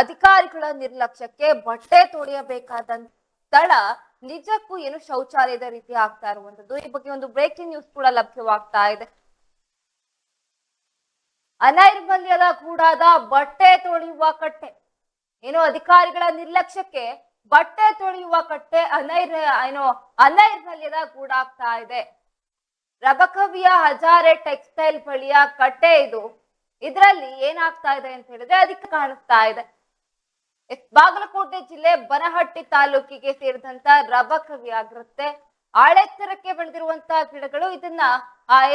ಅಧಿಕಾರಿಗಳ ನಿರ್ಲಕ್ಷ್ಯಕ್ಕೆ ಬಟ್ಟೆ ತೊಳೆಯಬೇಕಾದ ಸ್ಥಳ ನಿಜಕ್ಕೂ ಏನು ಶೌಚಾಲಯದ ರೀತಿ ಆಗ್ತಾ ಇರುವಂತದ್ದು? ಈ ಬಗ್ಗೆ ಒಂದು ಬ್ರೇಕಿಂಗ್ ನ್ಯೂಸ್ ಕೂಡ ಲಭ್ಯವಾಗ್ತಾ ಇದೆ. ಅನೈರ್ಮಲ್ಯದ ಕೂಡಾದ ಬಟ್ಟೆ ತೊಳೆಯುವ ಕಟ್ಟೆ. ಏನು ಅಧಿಕಾರಿಗಳ ನಿರ್ಲಕ್ಷ್ಯಕ್ಕೆ ಬಟ್ಟೆ ತೊಳೆಯುವ ಕಟ್ಟೆ ಅನೈರ್ ಏನು ಅನೈರ್ಮಲ್ಯದ ಗೂಡಾಗ್ತಾ ಇದೆ. ರಬಕವಿಯ ಹಜಾರೆ ಟೆಕ್ಸ್ಟೈಲ್ ಬಳಿಯ ಕಟ್ಟೆ ಇದು. ಇದರಲ್ಲಿ ಏನಾಗ್ತಾ ಇದೆ ಅಂತ ಹೇಳಿದ್ರೆ ಅದಕ್ಕೆ ಕಾಣಿಸ್ತಾ ಇದೆ. ಬಾಗಲಕೋಟೆ ಜಿಲ್ಲೆ ಬನಹಟ್ಟಿ ತಾಲೂಕಿಗೆ ಸೇರಿದಂತ ರಬಕವಿ ಆಗಿರುತ್ತೆ. ಆಳೆತ್ತರಕ್ಕೆ ಬೆಳೆದಿರುವಂತ ಗಿಡಗಳು ಇದನ್ನ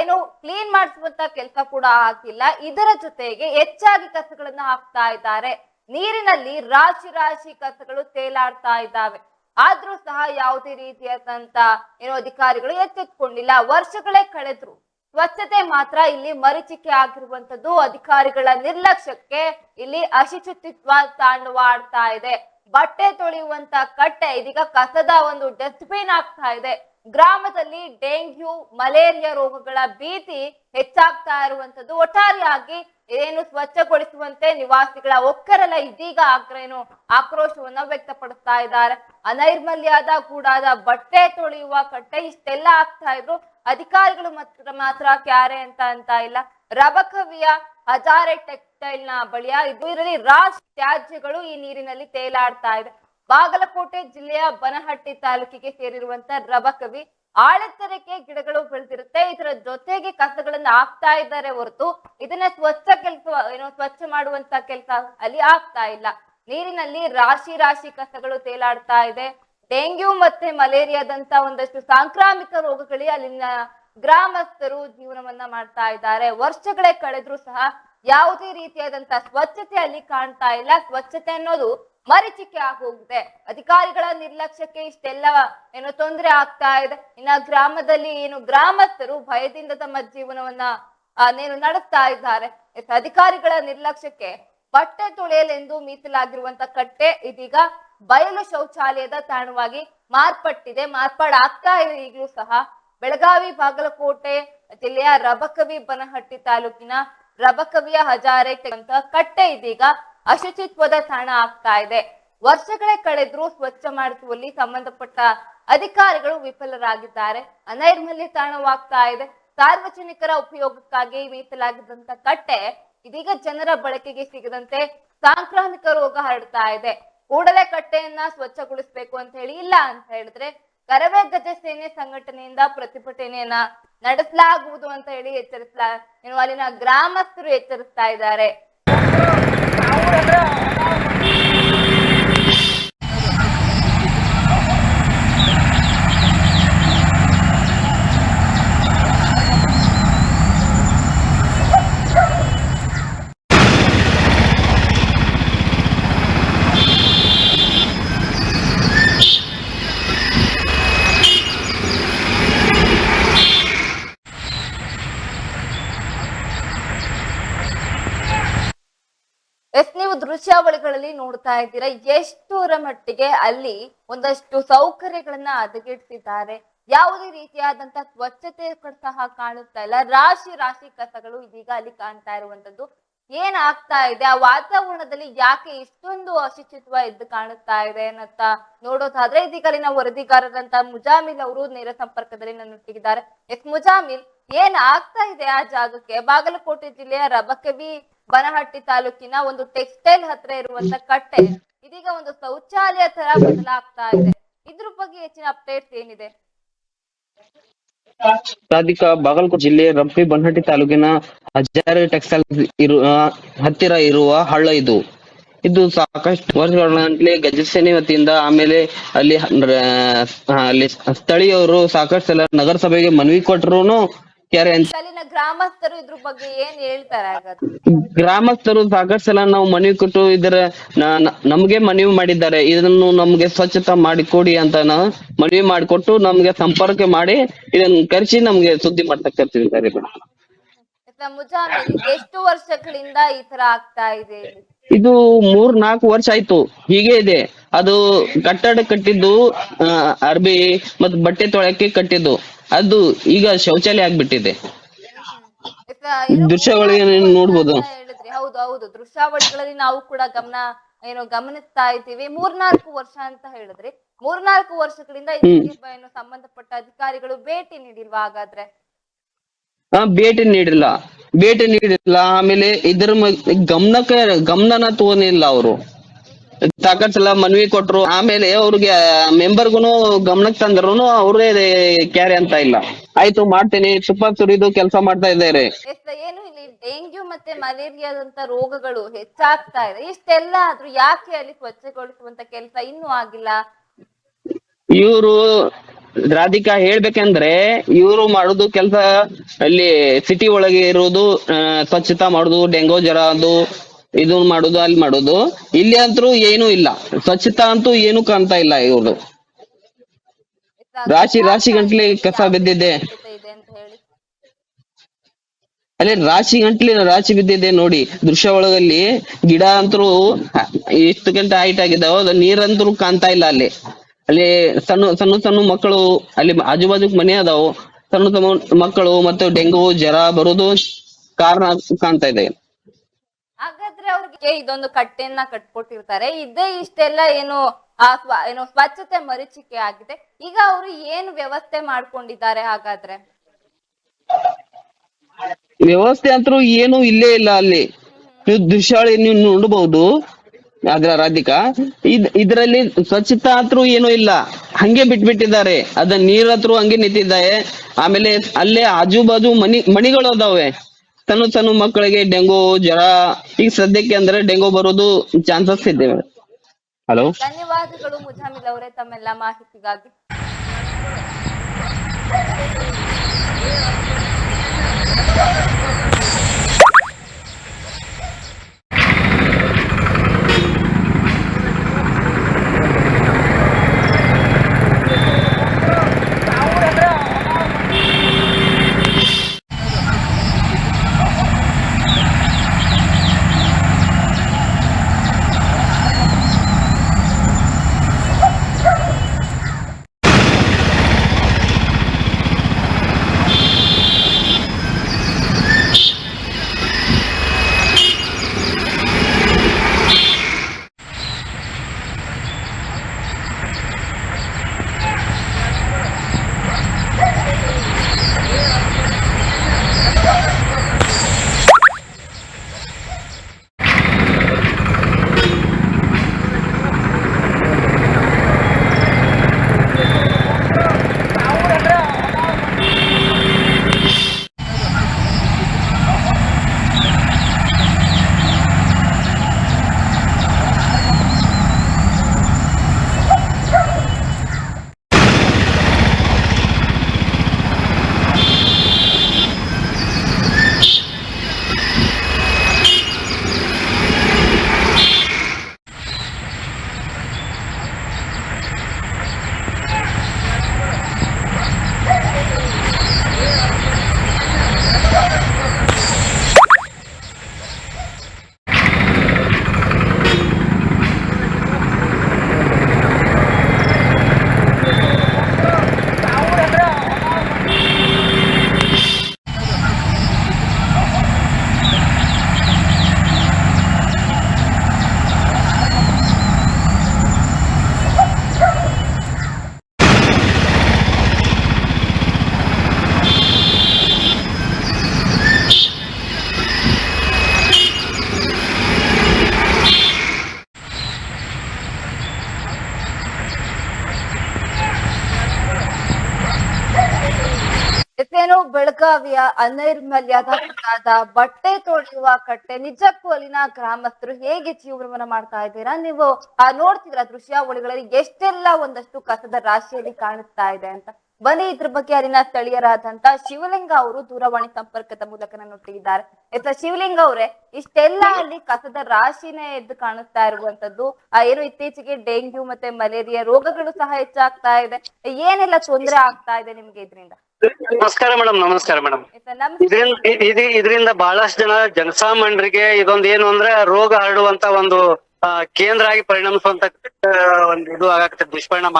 ಏನು ಕ್ಲೀನ್ ಮಾಡಿಸುವಂತ ಕೆಲಸ ಕೂಡ ಆಗಿಲ್ಲ ಇದರ ಜೊತೆಗೆ ಹೆಚ್ಚಾಗಿ ಕಸಗಳನ್ನ ಹಾಕ್ತಾ ಇದ್ದಾರೆ. ನೀರಿನಲ್ಲಿ ರಾಶಿ ರಾಶಿ ಕಸಗಳು ತೇಲಾಡ್ತಾ ಇದ್ದಾವೆ. ಆದ್ರೂ ಸಹ ಯಾವುದೇ ರೀತಿಯಾದಂತ ಏನು ಅಧಿಕಾರಿಗಳು ಎಚ್ಚೆತ್ಕೊಂಡಿಲ್ಲ. ವರ್ಷಗಳೇ ಕಳೆದ್ರು. ಸ್ವಚ್ಛತೆ ಮಾತ್ರ ಇಲ್ಲಿ ಮರೀಚಿಕೆ ಆಗಿರುವಂತದ್ದು ಅಧಿಕಾರಿಗಳ ನಿರ್ಲಕ್ಷ್ಯಕ್ಕೆ ಇಲ್ಲಿ ಅಶುಚಿತ್ವ ತಾಂಡವಾಡ್ತಾ ಇದೆ. ಬಟ್ಟೆ ತೊಳೆಯುವಂತ ಕಟ್ಟೆ, ಇದೀಗ ಕಸದ ಒಂದು ಡಸ್ಟ್ಬಿನ್ ಆಗ್ತಾ ಇದೆ. ಗ್ರಾಮದಲ್ಲಿ ಡೆಂಗ್ಯೂ, ಮಲೇರಿಯಾ ರೋಗಗಳ ಭೀತಿ ಹೆಚ್ಚಾಗ್ತಾ ಇರುವಂತದ್ದು ಒಟ್ಟಾರೆಯಾಗಿ ಏನು ಸ್ವಚ್ಛಗೊಳಿಸುವಂತೆ ನಿವಾಸಿಗಳ ಒಕ್ಕರೆಲ್ಲ ಇದೀಗ ಆಗ್ರೇನು ಆಕ್ರೋಶವನ್ನ ವ್ಯಕ್ತಪಡಿಸ್ತಾ ಇದ್ದಾರೆ. ಅನೈರ್ಮಲ್ಯದ ಕೂಡಾದ ಬಟ್ಟೆ ತೊಳೆಯುವ ಕಟ್ಟೆ ಇಷ್ಟೆಲ್ಲ ಆಗ್ತಾ ಇದ್ರು. ಅಧಿಕಾರಿಗಳು ಮಾತ್ರ ಮಾತ್ರ ಕ್ಯಾರೆ ಅಂತ ಅಂತ ಇಲ್ಲ. ರಬಕವಿಯ ಹಜಾರೆ ಟೆಕ್ಸ್ಟೈಲ್ನ ಬಳಿಯ ಇದು ಇದರಲ್ಲಿ ರಾಜ್ ತ್ಯಾಜ್ಯಗಳು ಈ ನೀರಿನಲ್ಲಿ ತೇಲಾಡ್ತಾ ಇದೆ. ಬಾಗಲಕೋಟೆ ಜಿಲ್ಲೆಯ ಬನಹಟ್ಟಿ ತಾಲೂಕಿಗೆ ಸೇರಿರುವಂತ ರಬಕವಿ ಆಳೆತ್ತರಕ್ಕೆ ಗಿಡಗಳು ಬೆಳೆದಿರುತ್ತೆ. ಇದರ ಜೊತೆಗೆ ಕಸಗಳನ್ನ ಹಾಕ್ತಾ ಇದ್ದಾರೆ ಹೊರತು ಇದನ್ನ ಸ್ವಚ್ಛ ಕೆಲಸ ಏನೋ ಸ್ವಚ್ಛ ಮಾಡುವಂತ ಕೆಲಸ ಅಲ್ಲಿ ಆಗ್ತಾ ಇಲ್ಲ. ನೀರಿನಲ್ಲಿ ರಾಶಿ ರಾಶಿ ಕಸಗಳು ತೇಲಾಡ್ತಾ ಇದೆ. ಡೆಂಗ್ಯೂ ಮತ್ತೆ ಮಲೇರಿಯಾದಂತ ಒಂದಷ್ಟು ಸಾಂಕ್ರಾಮಿಕ ರೋಗಗಳಿಗೆ ಅಲ್ಲಿನ ಗ್ರಾಮಸ್ಥರು ಜೀವನವನ್ನ ಮಾಡ್ತಾ ಇದ್ದಾರೆ. ವರ್ಷಗಳೇ ಕಳೆದ್ರೂ ಸಹ ಯಾವುದೇ ರೀತಿಯಾದಂತ ಸ್ವಚ್ಛತೆ ಅಲ್ಲಿ ಕಾಣ್ತಾ ಇಲ್ಲ. ಸ್ವಚ್ಛತೆ ಅನ್ನೋದು ಮರೀಚಿಕೆ ಆಗೋಗಿದೆ ಅಧಿಕಾರಿಗಳ ನಿರ್ಲಕ್ಷ್ಯಕ್ಕೆ ಇಷ್ಟೆಲ್ಲ ಏನೋ ತೊಂದರೆ ಆಗ್ತಾ ಇದೆ. ಇನ್ನ ಗ್ರಾಮದಲ್ಲಿ ಏನು ಗ್ರಾಮಸ್ಥರು ಭಯದಿಂದ ತಮ್ಮ ಜೀವನವನ್ನ ಏನು ನಡೆಸ್ತಾ ಇದ್ದಾರೆ. ಅಧಿಕಾರಿಗಳ ನಿರ್ಲಕ್ಷ್ಯಕ್ಕೆ ಬಟ್ಟೆ ತೊಳೆಯಲೆಂದು ಮೀಸಲಾಗಿರುವಂತ ಕಟ್ಟೆ ಇದೀಗ ಬಯಲು ಶೌಚಾಲಯದ ತಾಣವಾಗಿ ಮಾರ್ಪಟ್ಟಿದೆ. ಮಾರ್ಪಾಡಾಗ್ತಾ ಇದೆ ಈಗಲೂ ಸಹ. ಬೆಳಗಾವಿ, ಬಾಗಲಕೋಟೆ, ಜಿಲ್ಲೆಯ ರಬಕವಿ, ಬನಹಟ್ಟಿ ತಾಲೂಕಿನ ರಬಕವಿಯ ಹಜಾರೆ ಅಂತ ಕಟ್ಟೆ ಇದೀಗ ಅಶುಚಿತ್ವದ ತಾಣ ಆಗ್ತಾ ಇದೆ. ವರ್ಷಗಳೇ ಕಳೆದ್ರೂ ಸ್ವಚ್ಛ ಮಾಡಿಸುವಲ್ಲಿ ಸಂಬಂಧಪಟ್ಟ ಅಧಿಕಾರಿಗಳು ವಿಫಲರಾಗಿದ್ದಾರೆ. ಅನೈರ್ಮಲ್ಯ ತಾಣವಾಗ್ತಾ ಇದೆ. ಸಾರ್ವಜನಿಕರ ಉಪಯೋಗಕ್ಕಾಗಿ ಮೀಸಲಾಗಿದ್ದಂತ ಕಟ್ಟೆ ಇದೀಗ ಜನರ ಬಳಕೆಗೆ ಸಿಗದಂತೆ ಸಾಂಕ್ರಾಮಿಕ ರೋಗ ಹರಡ್ತಾ ಇದೆ. ಕೂಡಲೇ ಕಟ್ಟೆಯನ್ನ ಸ್ವಚ್ಛಗೊಳಿಸ್ಬೇಕು ಅಂತ ಹೇಳಿ, ಇಲ್ಲ ಅಂತ ಹೇಳಿದ್ರೆ ಕರವೇ ಗಜ ಸೇನೆ ಸಂಘಟನೆಯಿಂದ ಪ್ರತಿಭಟನೆಯನ್ನ ನಡೆಸಲಾಗುವುದು ಅಂತ ಹೇಳಿ ಎಚ್ಚರಿಸ್ಲಾ ಅಲ್ಲಿನ ಗ್ರಾಮಸ್ಥರು ಎಚ್ಚರಿಸ್ತಾ ಇದ್ದಾರೆ ಎಸ್ ನೀವು ದೃಶ್ಯಾವಳಿಗಳಲ್ಲಿ ನೋಡ್ತಾ ಇದ್ದೀರಾ? ಎಷ್ಟರ ಮಟ್ಟಿಗೆ ಅಲ್ಲಿ ಒಂದಷ್ಟು ಸೌಕರ್ಯಗಳನ್ನ ಹದಗೆಡ್ತಿದ್ದಾರೆ ಯಾವುದೇ ರೀತಿಯಾದಂತ ಸ್ವಚ್ಛತೆ ಸಹ ಕಾಣುತ್ತಾ ಇಲ್ಲ. ರಾಶಿ ರಾಶಿ ಕಸಗಳು ಇದೀಗ ಅಲ್ಲಿ ಕಾಣ್ತಾ ಇರುವಂತದ್ದು. ಏನ್ ಆಗ್ತಾ ಇದೆ? ಆ ವಾತಾವರಣದಲ್ಲಿ ಯಾಕೆ ಇಷ್ಟೊಂದು ಅಶುಚಿತ್ವ ಎದ್ದು ಕಾಣುತ್ತಾ ಇದೆ ಅನ್ನತ್ತ ನೋಡೋದಾದ್ರೆ ಇದೀಗ ಅಲ್ಲಿನ ವರದಿಗಾರರಂತ ಮುಜಾಮಿಲ್ ಅವರು ನೇರ ಸಂಪರ್ಕದಲ್ಲಿ ನನ್ನೊಟ್ಟಿಗಿದ್ದಾರೆ. ಎಸ್ ಮುಜಾಮಿಲ್ ಏನ್ ಆಗ್ತಾ ಇದೆ ಆ ಜಾಗಕ್ಕೆ? ಬಾಗಲಕೋಟೆ ಜಿಲ್ಲೆಯ ರಬಕವಿ ಬನಹಟ್ಟಿ ತಾಲೂಕಿನ ಒಂದು ಟೆಕ್ಸ್ಟೈಲ್ ಹತ್ರ ಇರುವಂತ ಕಟ್ಟೆ. ಇದೀಗ ಒಂದು ಶೌಚಾಲಯ ತರ ಬದಲಾಗ್ತಾ ಇದೆ. ಇದ್ರ ಬಗ್ಗೆ ಹೆಚ್ಚಿನ ಅಪ್ಡೇಟ್ಸ್ ಏನಿದೆ? ರಾಧಿಕಾ ಬಾಗಲಕೋಟೆ ಜಿಲ್ಲೆ ರಂಪಿ ಬನಹಟ್ಟಿ ತಾಲೂಕಿನ ಹಜಾರೆ ಟೆಕ್ಸ್ಟೈಲ್ ಇರುವ ಹತ್ತಿರ ಇರುವ ಹಳ್ಳ ಇದು. ಇದು ಸಾಕಷ್ಟು ವರ್ಷಗಳಂತಲೇ ಗಜಸೇನೆ ವತಿಯಿಂದ ಆಮೇಲೆ ಅಲ್ಲಿ ಅಲ್ಲಿ ಸ್ಥಳೀಯವರು ಸಾಕಷ್ಟು ನಗರಸಭೆಗೆ ಮನವಿ ಕೊಟ್ಟರು ಕ್ಯಾರೆ ಅಂತ. ಅಲ್ಲಿನ ಗ್ರಾಮಸ್ಥರು ಇದ್ರ ಬಗ್ಗೆ ಏನ್ ಹೇಳ್ತಾರೆ ಹಾಗಾದ್ರೆ? ಗ್ರಾಮಸ್ಥರು ಸಾಕಷ್ಟು ಸಲ ನಾವು ಮನವಿ ಕೊಟ್ಟು ಇದರ ನ- ನ- ನಮ್ಗೆ ಮನವಿ ಮಾಡಿದ್ದಾರೆ. ಇದನ್ನು ನಮ್ಗೆ ಸ್ವಚ್ಛತಾ ಮಾಡಿ ಕೊಡಿ ಅಂತ ನಾವು ಮನವಿ ಮಾಡಿಕೊಟ್ಟು ನಮ್ಗೆ ಸಂಪರ್ಕ ಮಾಡಿ ಇದನ್ನ ಕರೆಸಿ ನಮ್ಗೆ ಸುದ್ದಿ ಮಾಡ್ತಕ್ಕಂಥ ಎಸ್ ಮುಜಾಮಿಲ್ ಎಷ್ಟು ವರ್ಷಗಳಿಂದ ಈ ತರ ಆಗ್ತಾ ಇದೆ? ಇಲ್ಲಿ? ಇದು ಮೂರ್ ನಾಲ್ಕು ವರ್ಷ ಆಯ್ತು. ಹೀಗೆ ಇದೆ. ಅದು ಕಟ್ಟಡ ಕಟ್ಟಿದ್ದು ಆ, ಅರ್ಬಿ ಮತ್ ಬಟ್ಟೆ ತೊಳೆಯಕ್ಕೆ ಕಟ್ಟಿದ್ದು. ಅದು ಈಗ ಶೌಚಾಲಯ ಆಗ್ಬಿಟ್ಟಿದೆ. ಮೂರ್ನಾಲ್ಕು ನೋಡ್ಬೋದು. ಹೇಳಿದ್ರಿ. ಹೌದು ಹೌದು. ದೃಶ್ಯಾವಳಿಗಳಲ್ಲಿ ನಾವು ಕೂಡ ಗಮನ ಏನು ಗಮನಿಸ್ತಾ ಇದ್ದೀವಿ. ಮೂರ್ನಾಲ್ಕು ವರ್ಷ ಅಂತ ಹೇಳಿದ್ರಿ. ಮೂರ್ನಾಲ್ಕು ವರ್ಷಗಳಿಂದ ಏನು ಸಂಬಂಧಪಟ್ಟ ಅಧಿಕಾರಿಗಳು ಭೇಟಿ ನೀಡಿಲ್ವಾ ಹಾಗಾದ್ರೆ? ಆ ಭೇಟಿ ನೀಡಿಲ್ಲ. ಭೇಟಿ ನೀಡಿಲ್ಲ. ಆಮೇಲೆ ಇದ್ರ ಗಮನಕ್ಕೆ ಗಮನನ ತಗೊಂಡಿಲ್ಲ ಅವರು. ಸಾಕಷ್ಟು ಸಲ ಮನವಿ ಕೊಟ್ರು. ಆಮೇಲೆ ಅವ್ರಿಗೆ ಮೆಂಬರ್ಗುನು ಗಮನಕ್ಕೆ ತಂದ್ರು ಅವ್ರೇ ಕ್ಯಾರಿ ಅಂತ ಇಲ್ಲ. ಆಯ್ತು ಮಾಡ್ತೀನಿ ತುಪ್ಪ ಸುರಿದು ಕೆಲಸ ಮಾಡ್ತಾ ಇದ್ದಾರೆ. ಏನು ಇಲ್ಲಿ ಡೆಂಗ್ಯೂ ಮತ್ತೆ ಮಲೇರಿಯಾದಂತ ರೋಗಗಳು ಹೆಚ್ಚಾಗ್ತಾ ಇದೆ. ಇಷ್ಟೆಲ್ಲ ಆದ್ರೂ ಯಾಕೆ ಅಲ್ಲಿ ಸ್ವಚ್ಛಗೊಳಿಸುವಂತ ಕೆಲಸ ಇನ್ನೂ ಆಗಿಲ್ಲ? ಇವರು ರಾಧಿಕಾ ಹೇಳ್ಬೇಕಂದ್ರೆ ಇವರು ಮಾಡುದು ಕೆಲಸ ಅಲ್ಲಿ ಸಿಟಿ ಒಳಗೆ ಇರುವುದು ಆ, ಸ್ವಚ್ಛತಾ ಮಾಡುದು ಡೆಂಗೋ ಜ್ವರ ಅದು ಇದು ಮಾಡುದು, ಅಲ್ಲಿ ಮಾಡುದು. ಇಲ್ಲಿ ಅಂತೂ ಏನೂ ಇಲ್ಲ. ಸ್ವಚ್ಛತಾ ಅಂತೂ ಏನು ಕಾಣ್ತಾ ಇಲ್ಲ ಇವ್ರದು. ರಾಶಿ ರಾಶಿ ಗಂಟ್ಲಿ ಕಸ ಬಿದ್ದಿದೆ. ಅಲ್ಲಿ ರಾಶಿ ಗಂಟ್ಲಿ ರಾಶಿ ಬಿದ್ದಿದೆ ನೋಡಿ. ದೃಶ್ಯ ಒಳಗಲ್ಲಿ ಗಿಡ ಅಂತರೂ ಎಷ್ಟು ಗಂಟೆ ಹೈಟ್ ಆಗಿದಾವ ನೀರಂತರೂ ಕಾಣ್ತಾ ಇಲ್ಲ ಅಲ್ಲಿ. ಅಲ್ಲಿ ಸಣ್ಣ ಸಣ್ಣ ಸಣ್ಣ ಮಕ್ಕಳು ಅಲ್ಲಿ ಆಜು ಬಾಜು ಮನೆ ಅದಾವು. ಸಣ್ಣ ಸಣ್ಣ ಮಕ್ಕಳು ಮತ್ತು ಡೆಂಗು, ಜ್ವರ ಬರೋದು ಕಾರಣ ಕಾಣ್ತಾ ಇದೆ. ಹಾಗಾದ್ರೆ ಅವ್ರಿಗೆ ಇದೊಂದು ಕಟ್ಟೆಯನ್ನ ಕಟ್ಕೊಟ್ಟಿರ್ತಾರೆ. ಇದೇ ಇಷ್ಟೆಲ್ಲ ಏನು, ಆ ಸ್ವ- ಏನು ಸ್ವಚ್ಛತೆ ಮರೀಚಿಕೆ ಆಗಿದೆ. ಈಗ ಅವರು ಏನು ವ್ಯವಸ್ಥೆ ಮಾಡ್ಕೊಂಡಿದ್ದಾರೆ ಹಾಗಾದ್ರೆ? ವ್ಯವಸ್ಥೆ ಅಂತೂ ಏನು ಇಲ್ಲೇ ಇಲ್ಲ ಅಲ್ಲಿ. ನೀವು ದೃಶ್ಯಾವಳಿ ನೀವು ನೋಡಬಹುದು ಅದ್ರ ರಾಧಿಕಾ ಇದ್, ಇದ್ರಲ್ಲಿ ಸ್ವಚ್ಛತಾ ಅಂತೂ ಏನು ಇಲ್ಲ. ಹಂಗೆ ಬಿಟ್ಬಿಟ್ಟಿದ್ದಾರೆ. ಅದ ನೀರ್ ಹತ್ರ ಹಂಗೆ ನಿಂತಿದ್ದಾರೆ ಆಮೇಲೆ ಅಲ್ಲೇ ಆಜು ಬಾಜು ಮನಿ, ಮಣಿಗಳು ಅದಾವೆ. ಸಣ್ಣ ಸಣ್ಣ ಮಕ್ಕಳಿಗೆ ಡೆಂಗು ಜ್ವರ ಈಗ ಸದ್ಯಕ್ಕೆ ಅಂದ್ರೆ ಡೆಂಗು ಬರೋದು ಚಾನ್ಸಸ್ ಇದೆ. ಹಲೋ? ಧನ್ಯವಾದಗಳು ಮುಜಾಮಿಲ್ ಅವರೇ ತಮ್ಮೆಲ್ಲ ಮಾಹಿತಿಗಾಗಿ. ಎತ್ತೇನೋ ಬೆಳಗಾವಿಯ ಅನೈರ್ಮಲ್ಯದ ಬಟ್ಟೆ ತೊಳೆಯುವ ಕಟ್ಟೆ ನಿಜಕ್ಕೂ ಅಲ್ಲಿನ ಗ್ರಾಮಸ್ಥರು ಹೇಗೆ ಜೀವನವನ್ನ ಮಾಡ್ತಾ ಇದ್ದೀರಾ? ನೀವು, ಆ ನೋಡ್ತಿದ್ರ ದೃಶ್ಯಾವಳಿಗಳಲ್ಲಿ ಎಷ್ಟೆಲ್ಲ ಒಂದಷ್ಟು ಕಸದ ರಾಶಿಯಲ್ಲಿ ಕಾಣಿಸ್ತಾ ಇದೆ ಅಂತ? ಬನ್ನಿ ಇದ್ರ ಬಗ್ಗೆ ಅಲ್ಲಿನ ಸ್ಥಳೀಯರಾದಂತ ಶಿವಲಿಂಗ ಅವರು ದೂರವಾಣಿ ಸಂಪರ್ಕದ ಮೂಲಕ ನನ್ನೊಟ್ಟಿಗಿದ್ದಾರೆ. ಆಯ್ತಾ ಶಿವಲಿಂಗ ಅವರೇ, ಇಷ್ಟೆಲ್ಲ ಅಲ್ಲಿ ಕಸದ ರಾಶಿನೇ ಎದ್ದು ಕಾಣಿಸ್ತಾ ಇರುವಂತದ್ದು ಏನು ಇತ್ತೀಚೆಗೆ ಡೆಂಗ್ಯೂ ಮತ್ತೆ ಮಲೇರಿಯಾ ರೋಗಗಳು ಸಹ ಹೆಚ್ಚಾಗ್ತಾ ಇದೆ. ಏನೆಲ್ಲ ತೊಂದರೆ ಆಗ್ತಾ ಇದೆ ನಿಮ್ಗೆ ಇದರಿಂದ? ನಮಸ್ಕಾರ ಮೇಡಮ್ ನಮಸ್ಕಾರ ಮೇಡಮ್. ಇದ್ರಿಂದ ಇದ್ರಿಂದ ಬಹಳಷ್ಟು ಜನ ಜನಸಾಮಾನ್ಯರಿಗೆ ಇದೊಂದು ಏನು ಅಂದ್ರೆ ರೋಗ ಹರಡುವಂತ ಒಂದು ಕೇಂದ್ರ ಆಗಿ ಪರಿಣಮಿಸುವಂತ ಒಂದು ಇದು ಆಗಾಕತ್ತೈತಿ ದುಷ್ಪರಿಣಾಮ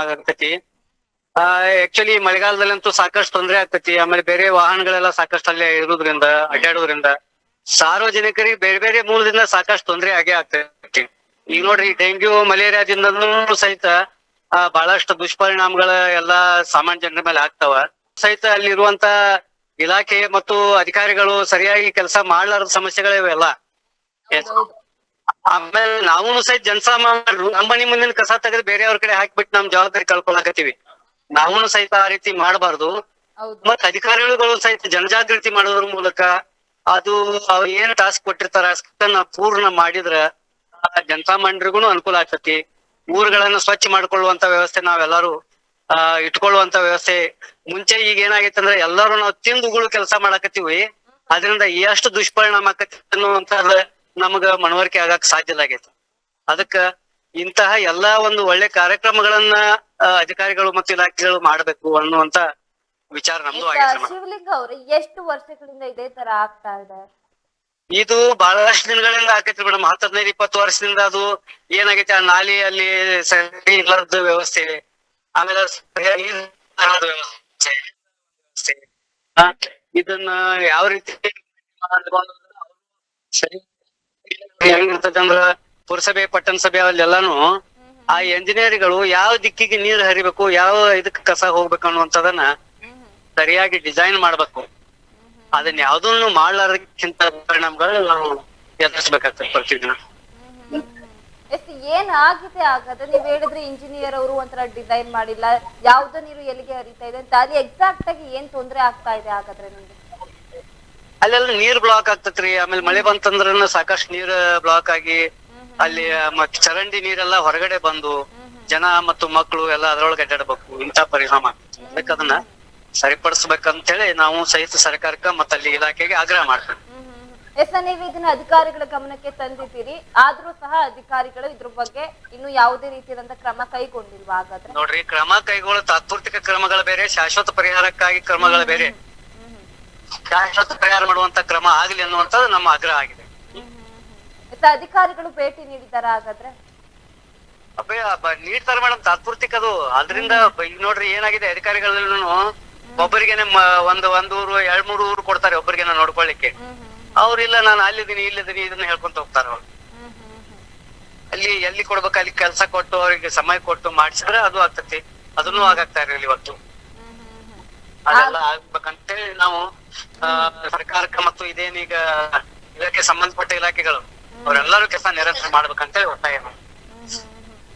ಆ ಆಕ್ಚುಲಿ ಮಳೆಗಾಲದಲ್ಲಂತೂ ಸಾಕಷ್ಟು ತೊಂದರೆ ಆಗ್ತೈತಿ. ಆಮೇಲೆ ಬೇರೆ ವಾಹನಗಳೆಲ್ಲ ಸಾಕಷ್ಟು ಅಲ್ಲೇ ಇರೋದ್ರಿಂದ ಅಡ್ಡಾಡೋದ್ರಿಂದ ಸಾರ್ವಜನಿಕರಿಗೆ ಬೇರೆ ಬೇರೆ ಮೂಲದಿಂದ ಸಾಕಷ್ಟು ತೊಂದರೆ ಆಗೇ ಆಗ್ತೈತಿ. ಈಗ ನೋಡ್ರಿ ಡೆಂಗ್ಯೂ ಮಲೇರಿಯಾದಿಂದ ಸಹಿತ ಆ, ಬಹಳಷ್ಟು ದುಷ್ಪರಿಣಾಮಗಳ ಎಲ್ಲಾ ಸಾಮಾನ್ಯ ಜನರ ಮೇಲೆ ಆಗ್ತಾವ. ಸಹಿತ ಅಲ್ಲಿರುವಂತ ಇಲಾಖೆ ಮತ್ತು ಅಧಿಕಾರಿಗಳು ಸರಿಯಾಗಿ ಕೆಲಸ ಮಾಡ್ಲಾರದ ಸಮಸ್ಯೆಗಳು ಇವೆಲ್ಲ. ಹೌದೌದು. ಆಮೇಲೆ ನಾವು ಸಹಿತ ಜನಸಾಮಾನ್ಯರು ನಮ್ಮ ಮನೆ ಮುಂದಿನ ಕಸ ತೆಗೆದು ಬೇರೆಯವ್ರ ಕಡೆ ಹಾಕ್ಬಿಟ್ಟು ನಮ್ ಜವಾಬ್ದಾರಿ ಕಳ್ಕೊಳಕತ್ತೀವಿ. ನಾವು ಸಹಿತ ಆ ರೀತಿ ಮಾಡಬಾರ್ದು. ಮತ್ತೆ ಮತ್ ಅಧಿಕಾರಿಗಳು ಸಹಿತ ಜನಜಾಗೃತಿ ಮಾಡೋದ್ರ ಮೂಲಕ ಅದು ಏನ್ ಟಾಸ್ಕ್ ಕೊಟ್ಟಿರ್ತಾರ ಅಷ್ಟನ್ನ ಪೂರ್ಣ ಮಾಡಿದ್ರ ಜನಸಾಮಾನ್ಯರಿಗೂ ಅನುಕೂಲ ಆಗ್ತತಿ. ಊರುಗಳನ್ನ ಸ್ವಚ್ಛ ಮಾಡ್ಕೊಳ್ಳುವಂತ ವ್ಯವಸ್ಥೆ ನಾವೆಲ್ಲರೂ ಆ ಇಟ್ಕೊಳ್ಳುವಂತ ವ್ಯವಸ್ಥೆ. ಮುಂಚೆ ಈಗ ಏನಾಗೈತೆ ಅಂದ್ರೆ ಎಲ್ಲರೂ ನಾವು ತಿಂದುಗಳು ಕೆಲಸ ಮಾಡಾಕತ್ತೀವಿ. ಅದರಿಂದ ಎಷ್ಟು ದುಷ್ಪರಿಣಾಮ ಆಕತಿ ಅನ್ನುವಂತ ನಮಗ ಮನವರಿಕೆ ಆಗಕ್ ಸಾಧ್ಯ ಆಗೈತೆ. ಅದಕ್ಕ ಇಂತಹ ಎಲ್ಲಾ ಒಂದು ಒಳ್ಳೆ ಕಾರ್ಯಕ್ರಮಗಳನ್ನ ಅಧಿಕಾರಿಗಳು ಮತ್ತು ಇಲಾಖೆಗಳು ಮಾಡಬೇಕು ಅನ್ನುವಂತ ವಿಚಾರ ನಮ್ದು ಶಿವಲಿಂಗ ಅವ್ರೆ ಎಷ್ಟು ವರ್ಷಗಳಿಂದ ಇದೇ ತರ ಆಗ್ತಾ ಇದೆ? ಇದು ಬಹಳಷ್ಟು ದಿನಗಳಿಂದ ಆಕೈತಿ ಮೇಡಮ್ ಹತ್ತು ಹದಿನೈದು ಇಪ್ಪತ್ತು ವರ್ಷದಿಂದ ಅದು ಏನಾಗೈತೆ ಆ ನಾಲಿ ಅಲ್ಲಿ ಸರಿ ಇಲ್ಲದ ವ್ಯವಸ್ಥೆ. ಆಮೇಲೆ. ಇದನ್ನ ಯಾವ ರೀತಿ ಸರಿ ಹೆಂಗಿರ್ತದಂದ್ರ ಪುರಸಭೆ ಪಟ್ಟಣ ಸಭೆ ಅಲ್ಲೆಲ್ಲಾನು ಆ ಇಂಜಿನಿಯರ್ಗಳು ಯಾವ ದಿಕ್ಕಿಗೆ ನೀರ್ ಹರಿಬೇಕು ಯಾವ ಇದಕ್ಕೆ ಕಸ ಹೋಗ್ಬೇಕು ಅನ್ನುವಂಥದನ್ನ ಸರಿಯಾಗಿ ಡಿಸೈನ್ ಮಾಡ್ಬೇಕು. ಅದನ್ನ ಯಾವ್ದನ್ನು ಮಾಡ್ಲಾರದಕ್ಕಿಂತ ಪರಿಣಾಮಗಳು ನಾವು ಎದುರಿಸ್ಬೇಕಾಗ್ತದೆ ಪ್ರತಿದಿನ. ಎಷ್ಟು ಏನ್ ಆಗಿದೆ ಆಗದ ನೀವ್ ಹೇಳಿದ್ರೆ ಇಂಜಿನಿಯರ್ ಅವರು ಒಂಥರ ಡಿಸೈನ್ ಮಾಡಿಲ್ಲ. ಯಾವ್ದೋ ನೀರು ಎಲ್ಲಿಗೆ ಹರಿತಾ ಇದೆ ಅಂತ ಅಲ್ಲಿ ಎಕ್ಸಾಕ್ಟ್ ಆಗಿ ಏನ್ ತೊಂದ್ರೆ ಆಗ್ತಾ ಇದೆ ಹಾಗಾದ್ರೆ ನಿಮ್ಗೆ? ಅಲ್ಲೆಲ್ಲ ನೀರ್ ಬ್ಲಾಕ್ ಆಗ್ತತ್ರಿ. ಆಮೇಲೆ ಮಳೆ ಬಂತಂದ್ರ ಸಾಕಷ್ಟು ನೀರ್ ಬ್ಲಾಕ್ ಆಗಿ ಅಲ್ಲಿ ಚರಂಡಿ ನೀರೆಲ್ಲ ಹೊರಗಡೆ ಬಂದು ಜನ ಮತ್ತು ಮಕ್ಕಳು ಎಲ್ಲ ಅದ್ರೊಳಗೆ ಅಡ್ಡಾಡ್ಬೇಕು. ಇಂಥ ಪರಿಣಾಮ. ಅದಕ್ಕೆ ಅದನ್ನ ಸರಿಪಡಿಸ್ಬೇಕಂತ ಹೇಳಿ ನಾವು ಸಹಿತ ಸರ್ಕಾರಕ್ಕ ಮತ್ತೆ ಅಲ್ಲಿ ಇಲಾಖೆಗೆ ಆಗ್ರಹ ಮಾಡ್ತೀವಿ. ಎಸ್ ನೀವು ಇದನ್ನ ಅಧಿಕಾರಿಗಳ ಗಮನಕ್ಕೆ ತಂದಿದ್ದೀರಿ. ಆದ್ರೂ ಸಹ ಅಧಿಕಾರಿಗಳು ಇದ್ರ ಬಗ್ಗೆ ಇನ್ನು ಯಾವುದೇ ರೀತಿಯಾದಂತ ಕ್ರಮ ಕೈಗೊಂಡಿಲ್ವಾ ಹಾಗಾದ್ರೆ? ನೋಡ್ರಿ ಕ್ರಮ ಕೈಗೊಳ್ಳ ತಾತ್ಪೂರ್ತಿಕ ಕ್ರಮಗಳ ಬೇರೆ ಶಾಶ್ವತ ಪರಿಹಾರಕ್ಕಾಗಿ ಕ್ರಮಗಳ ಬೇರೆ. ಶಾಶ್ವತ ಪರಿಹಾರ ಮಾಡುವಂತ ಕ್ರಮ ಆಗ್ಲಿ ಅನ್ನುವಂಥದ್ದು ನಮ್ಮ ಆಗ್ರಹ ಆಗಿದೆ. ಅಧಿಕಾರಿಗಳು ಭೇಟಿ ನೀಡಿದಾರ ಹಾಗಾದ್ರೆ? ನೀಡ್ತಾರ ಮೇಡಮ್ ತಾತ್ಪೂರ್ತಿಕ ಅದು. ಅದರಿಂದ ಈಗ ನೋಡ್ರಿ ಏನಾಗಿದೆ ಅಧಿಕಾರಿಗಳಲ್ಲೂ ಒಬ್ಬರಿಗೇನೆ ಒಂದು ಒಂದೂರು ಊರು ಎರಡ್ ಮೂರು ಊರು ಕೊಡ್ತಾರೆ ಒಬ್ಬರಿಗೇನ ನೋಡ್ಕೊಳ್ಳಿಕ್ಕೆ. ಅವ್ರಿಲ್ಲ ನಾನು ಅಲ್ಲಿದ್ದೀನಿ ಇಲ್ಲಿದ್ದೀನಿ ಇದನ್ನ ಹೇಳ್ಕೊಂತ ಹೋಗ್ತಾರ ಅವ್ರು. ಅಲ್ಲಿ ಎಲ್ಲಿ ಕೊಡ್ಬೇಕು ಅಲ್ಲಿ ಕೆಲಸ ಕೊಟ್ಟು ಅವ್ರಿಗೆ ಸಮಯ ಕೊಟ್ಟು ಮಾಡಿಸಿದ್ರೆ ಅದು ಆಗ್ತತಿ. ಅದನ್ನು ಆಗಾಗ್ತಾ ಇರಲಿಲ್ಲ ಇವತ್ತು. ಅದೆಲ್ಲ ಆಗ್ಬೇಕಂತೇಳಿ ನಾವು ಆ, ಸರ್ಕಾರಕ್ಕೆ ಮತ್ತು ಇದೇನೀಗ ಇದಕ್ಕೆ ಸಂಬಂಧಪಟ್ಟ ಇಲಾಖೆಗಳು ಅವರೆಲ್ಲರೂ ಕೆಲಸ ನಿರಂತರ ಮಾಡ್ಬೇಕಂತೇಳಿ ಒತ್ತಾಯ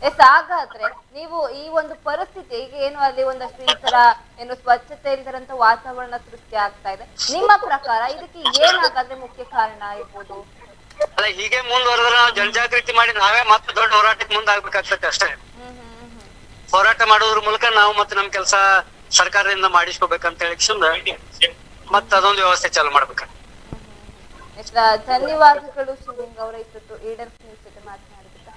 ಎಸ್ ಹಾಗಾದ್ರೆ ನೀವು ಈ ಒಂದು ಪರಿಸ್ಥಿತಿ ಈಗ ಏನು ಅಲ್ಲಿ ಒಂದಷ್ಟು ಈ ತರ ಏನು ಸ್ವಚ್ಛತೆ ಇಲ್ದಿರಂತ ವಾತಾವರಣ ಸೃಷ್ಟಿ ಆಗ್ತಾ ಇದೆ. ನಿಮ್ಮ ಪ್ರಕಾರ ಇದಕ್ಕೆ ಏನಾಗಾದ್ರೆ ಮುಖ್ಯ ಕಾರಣ ಇರ್ಬೋದು ಅಲ್ಲ ಹೀಗೆ ಮುಂದುವರೆದ್ರೆ ನಾವು ಜನಜಾಗೃತಿ ಮಾಡಿ ನಾವೇ ಮತ್ತೆ ದೊಡ್ಡ ಹೋರಾಟಕ್ಕೆ ಮುಂದಾಗ್ಬೇಕಾಗ್ತದೆ ಅಷ್ಟೇ. ಹೋರಾಟ ಮಾಡೋದ್ರ ಮೂಲಕ ನಾವು ಮತ್ತೆ ನಮ್ ಕೆಲಸ ಸರ್ಕಾರದಿಂದ ಮಾಡಿಸ್ಕೋಬೇಕಂತ ಹೇಳಿ ಮತ್ತೆ ಅದೊಂದು ವ್ಯವಸ್ಥೆ ಚಾಲು ಮಾಡ್ಬೇಕು. ಧನ್ಯವಾದಗಳು ಶಿವಲಿಂಗ್ ಅವರ ಇಷ್ಟು ಈಡನ್ ನ್ಯೂಸ್ ಜೊತೆ ಮಾತನಾಡಿದ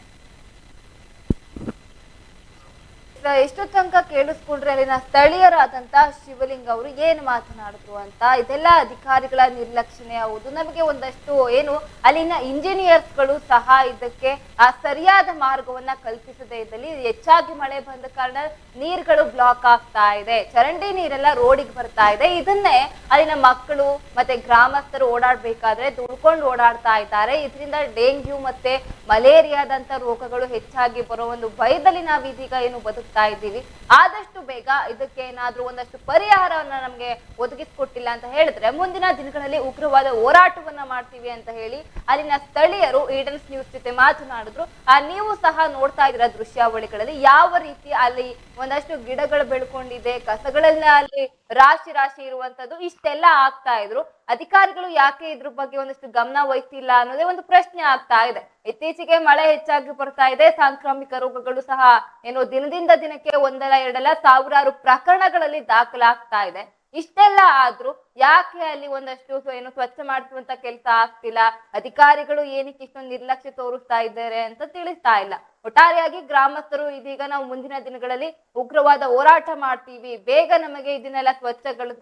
ಎಷ್ಟು ತನಕ ಕೇಳಿಸ್ಕೊಂಡ್ರೆ ಅಲ್ಲಿನ ಸ್ಥಳೀಯರಾದಂತ ಶಿವಲಿಂಗ ಅವರು ಏನ್ ಮಾತನಾಡಿದ್ರು ಅಂತ, ಇದೆಲ್ಲ ಅಧಿಕಾರಿಗಳ ನಿರ್ಲಕ್ಷಣೆ ಹೌದು. ನಮಗೆ ಒಂದಷ್ಟು ಏನು, ಅಲ್ಲಿನ ಇಂಜಿನಿಯರ್ಸ್ಗಳು ಸಹ ಇದಕ್ಕೆ ಆ ಸರಿಯಾದ ಮಾರ್ಗವನ್ನ ಕಲ್ಪಿಸದೇ ಇದ್ದಲ್ಲಿ ಹೆಚ್ಚಾಗಿ ಮಳೆ ಬಂದ ಕಾರಣ ನೀರುಗಳು ಬ್ಲಾಕ್ ಆಗ್ತಾ ಇದೆ. ಚರಂಡಿ ನೀರೆಲ್ಲ ರೋಡಿಗೆ ಬರ್ತಾ ಇದೆ. ಇದನ್ನೇ ಅಲ್ಲಿನ ಮಕ್ಕಳು ಮತ್ತೆ ಗ್ರಾಮಸ್ಥರು ಓಡಾಡ್ಬೇಕಾದ್ರೆ ದುಡ್ಕೊಂಡು ಓಡಾಡ್ತಾ ಇದ್ದಾರೆ. ಇದರಿಂದ ಡೆಂಗ್ಯೂ ಮತ್ತೆ ಮಲೇರಿಯಾದಂತ ರೋಗಗಳು ಹೆಚ್ಚಾಗಿ ಬರೋ ಒಂದು ಭಯದಲ್ಲಿ ನಾವೀಗ ಏನು ಬದುಕ್ತಾ ಇದ್ದೀವಿ. ಆದಷ್ಟು ಬೇಗ ಇದಕ್ಕೆ ಏನಾದ್ರೂ ಒಂದಷ್ಟು ಪರಿಹಾರವನ್ನ ನಮ್ಗೆ ಒದಗಿಸ್ಕೊಟ್ಟಿಲ್ಲ ಅಂತ ಹೇಳಿದ್ರೆ ಮುಂದಿನ ದಿನಗಳಲ್ಲಿ ಉಗ್ರವಾದ ಹೋರಾಟವನ್ನ ಮಾಡ್ತೀವಿ ಅಂತ ಹೇಳಿ ಅಲ್ಲಿನ ಸ್ಥಳೀಯರು ಈಡನ್ಸ್ ನ್ಯೂಸ್ ಜೊತೆ ಮಾತನಾಡಿದ್ರು. ಆ ನೀವು ಸಹ ನೋಡ್ತಾ ಇದ್ರ ದೃಶ್ಯಾವಳಿಗಳಲ್ಲಿ ಯಾವ ರೀತಿ ಅಲ್ಲಿ ಒಂದಷ್ಟು ಗಿಡಗಳು ಬೆಳ್ಕೊಂಡಿದೆ, ಕಸಗಳನ್ನ ಅಲ್ಲಿ ರಾಶಿ ರಾಶಿ ಇರುವಂತದ್ದು ಇಷ್ಟೆಲ್ಲ ಆಗ್ತಾ ಇದ್ರು. ಅಧಿಕಾರಿಗಳು ಯಾಕೆ ಇದ್ರ ಬಗ್ಗೆ ಒಂದಷ್ಟು ಗಮನ ವಹಿಸಿಲ್ಲ ಅನ್ನೋದೇ ಒಂದು ಪ್ರಶ್ನೆ ಆಗ್ತಾ ಇದೆ. ಇತ್ತೀಚೆಗೆ ಮಳೆ ಹೆಚ್ಚಾಗಿ ಬರ್ತಾ ಇದೆ. ಸಾಂಕ್ರಾಮಿಕ ರೋಗಗಳು ಸಹ ಏನು ದಿನದಿಂದ ದಿನಕ್ಕೆ ಒಂದಲ್ಲ ಎರಡಲ್ಲ ಸಾವಿರಾರು ಪ್ರಕರಣಗಳಲ್ಲಿ ದಾಖಲಾಗ್ತಾ ಇದೆ. ಇಷ್ಟೆಲ್ಲ ಆದ್ರೂ ಯಾಕೆ ಅಲ್ಲಿ ಒಂದಷ್ಟು ಏನು ಸ್ವಚ್ಛ ಮಾಡಿಸುವಂತ ಕೆಲಸ ಆಗ್ತಿಲ್ಲ? ಅಧಿಕಾರಿಗಳು ಏನಕ್ಕೆ ಇಷ್ಟೊಂದು ನಿರ್ಲಕ್ಷ್ಯ ತೋರಿಸ್ತಾ ಇದ್ದಾರೆ ಅಂತ ತಿಳಿಸ್ತಾ ಇಲ್ಲ. ಒಟ್ಟಾರೆಯಾಗಿ ಗ್ರಾಮಸ್ಥರು ಇದೀಗ ನಾವು ಮುಂದಿನ ದಿನಗಳಲ್ಲಿ ಉಗ್ರವಾದ ಹೋರಾಟ ಮಾಡ್ತೀವಿ. ಬೇಗ ನಮಗೆ ಇದನ್ನೆಲ್ಲ ಸ್ವಚ್ಛಗಳು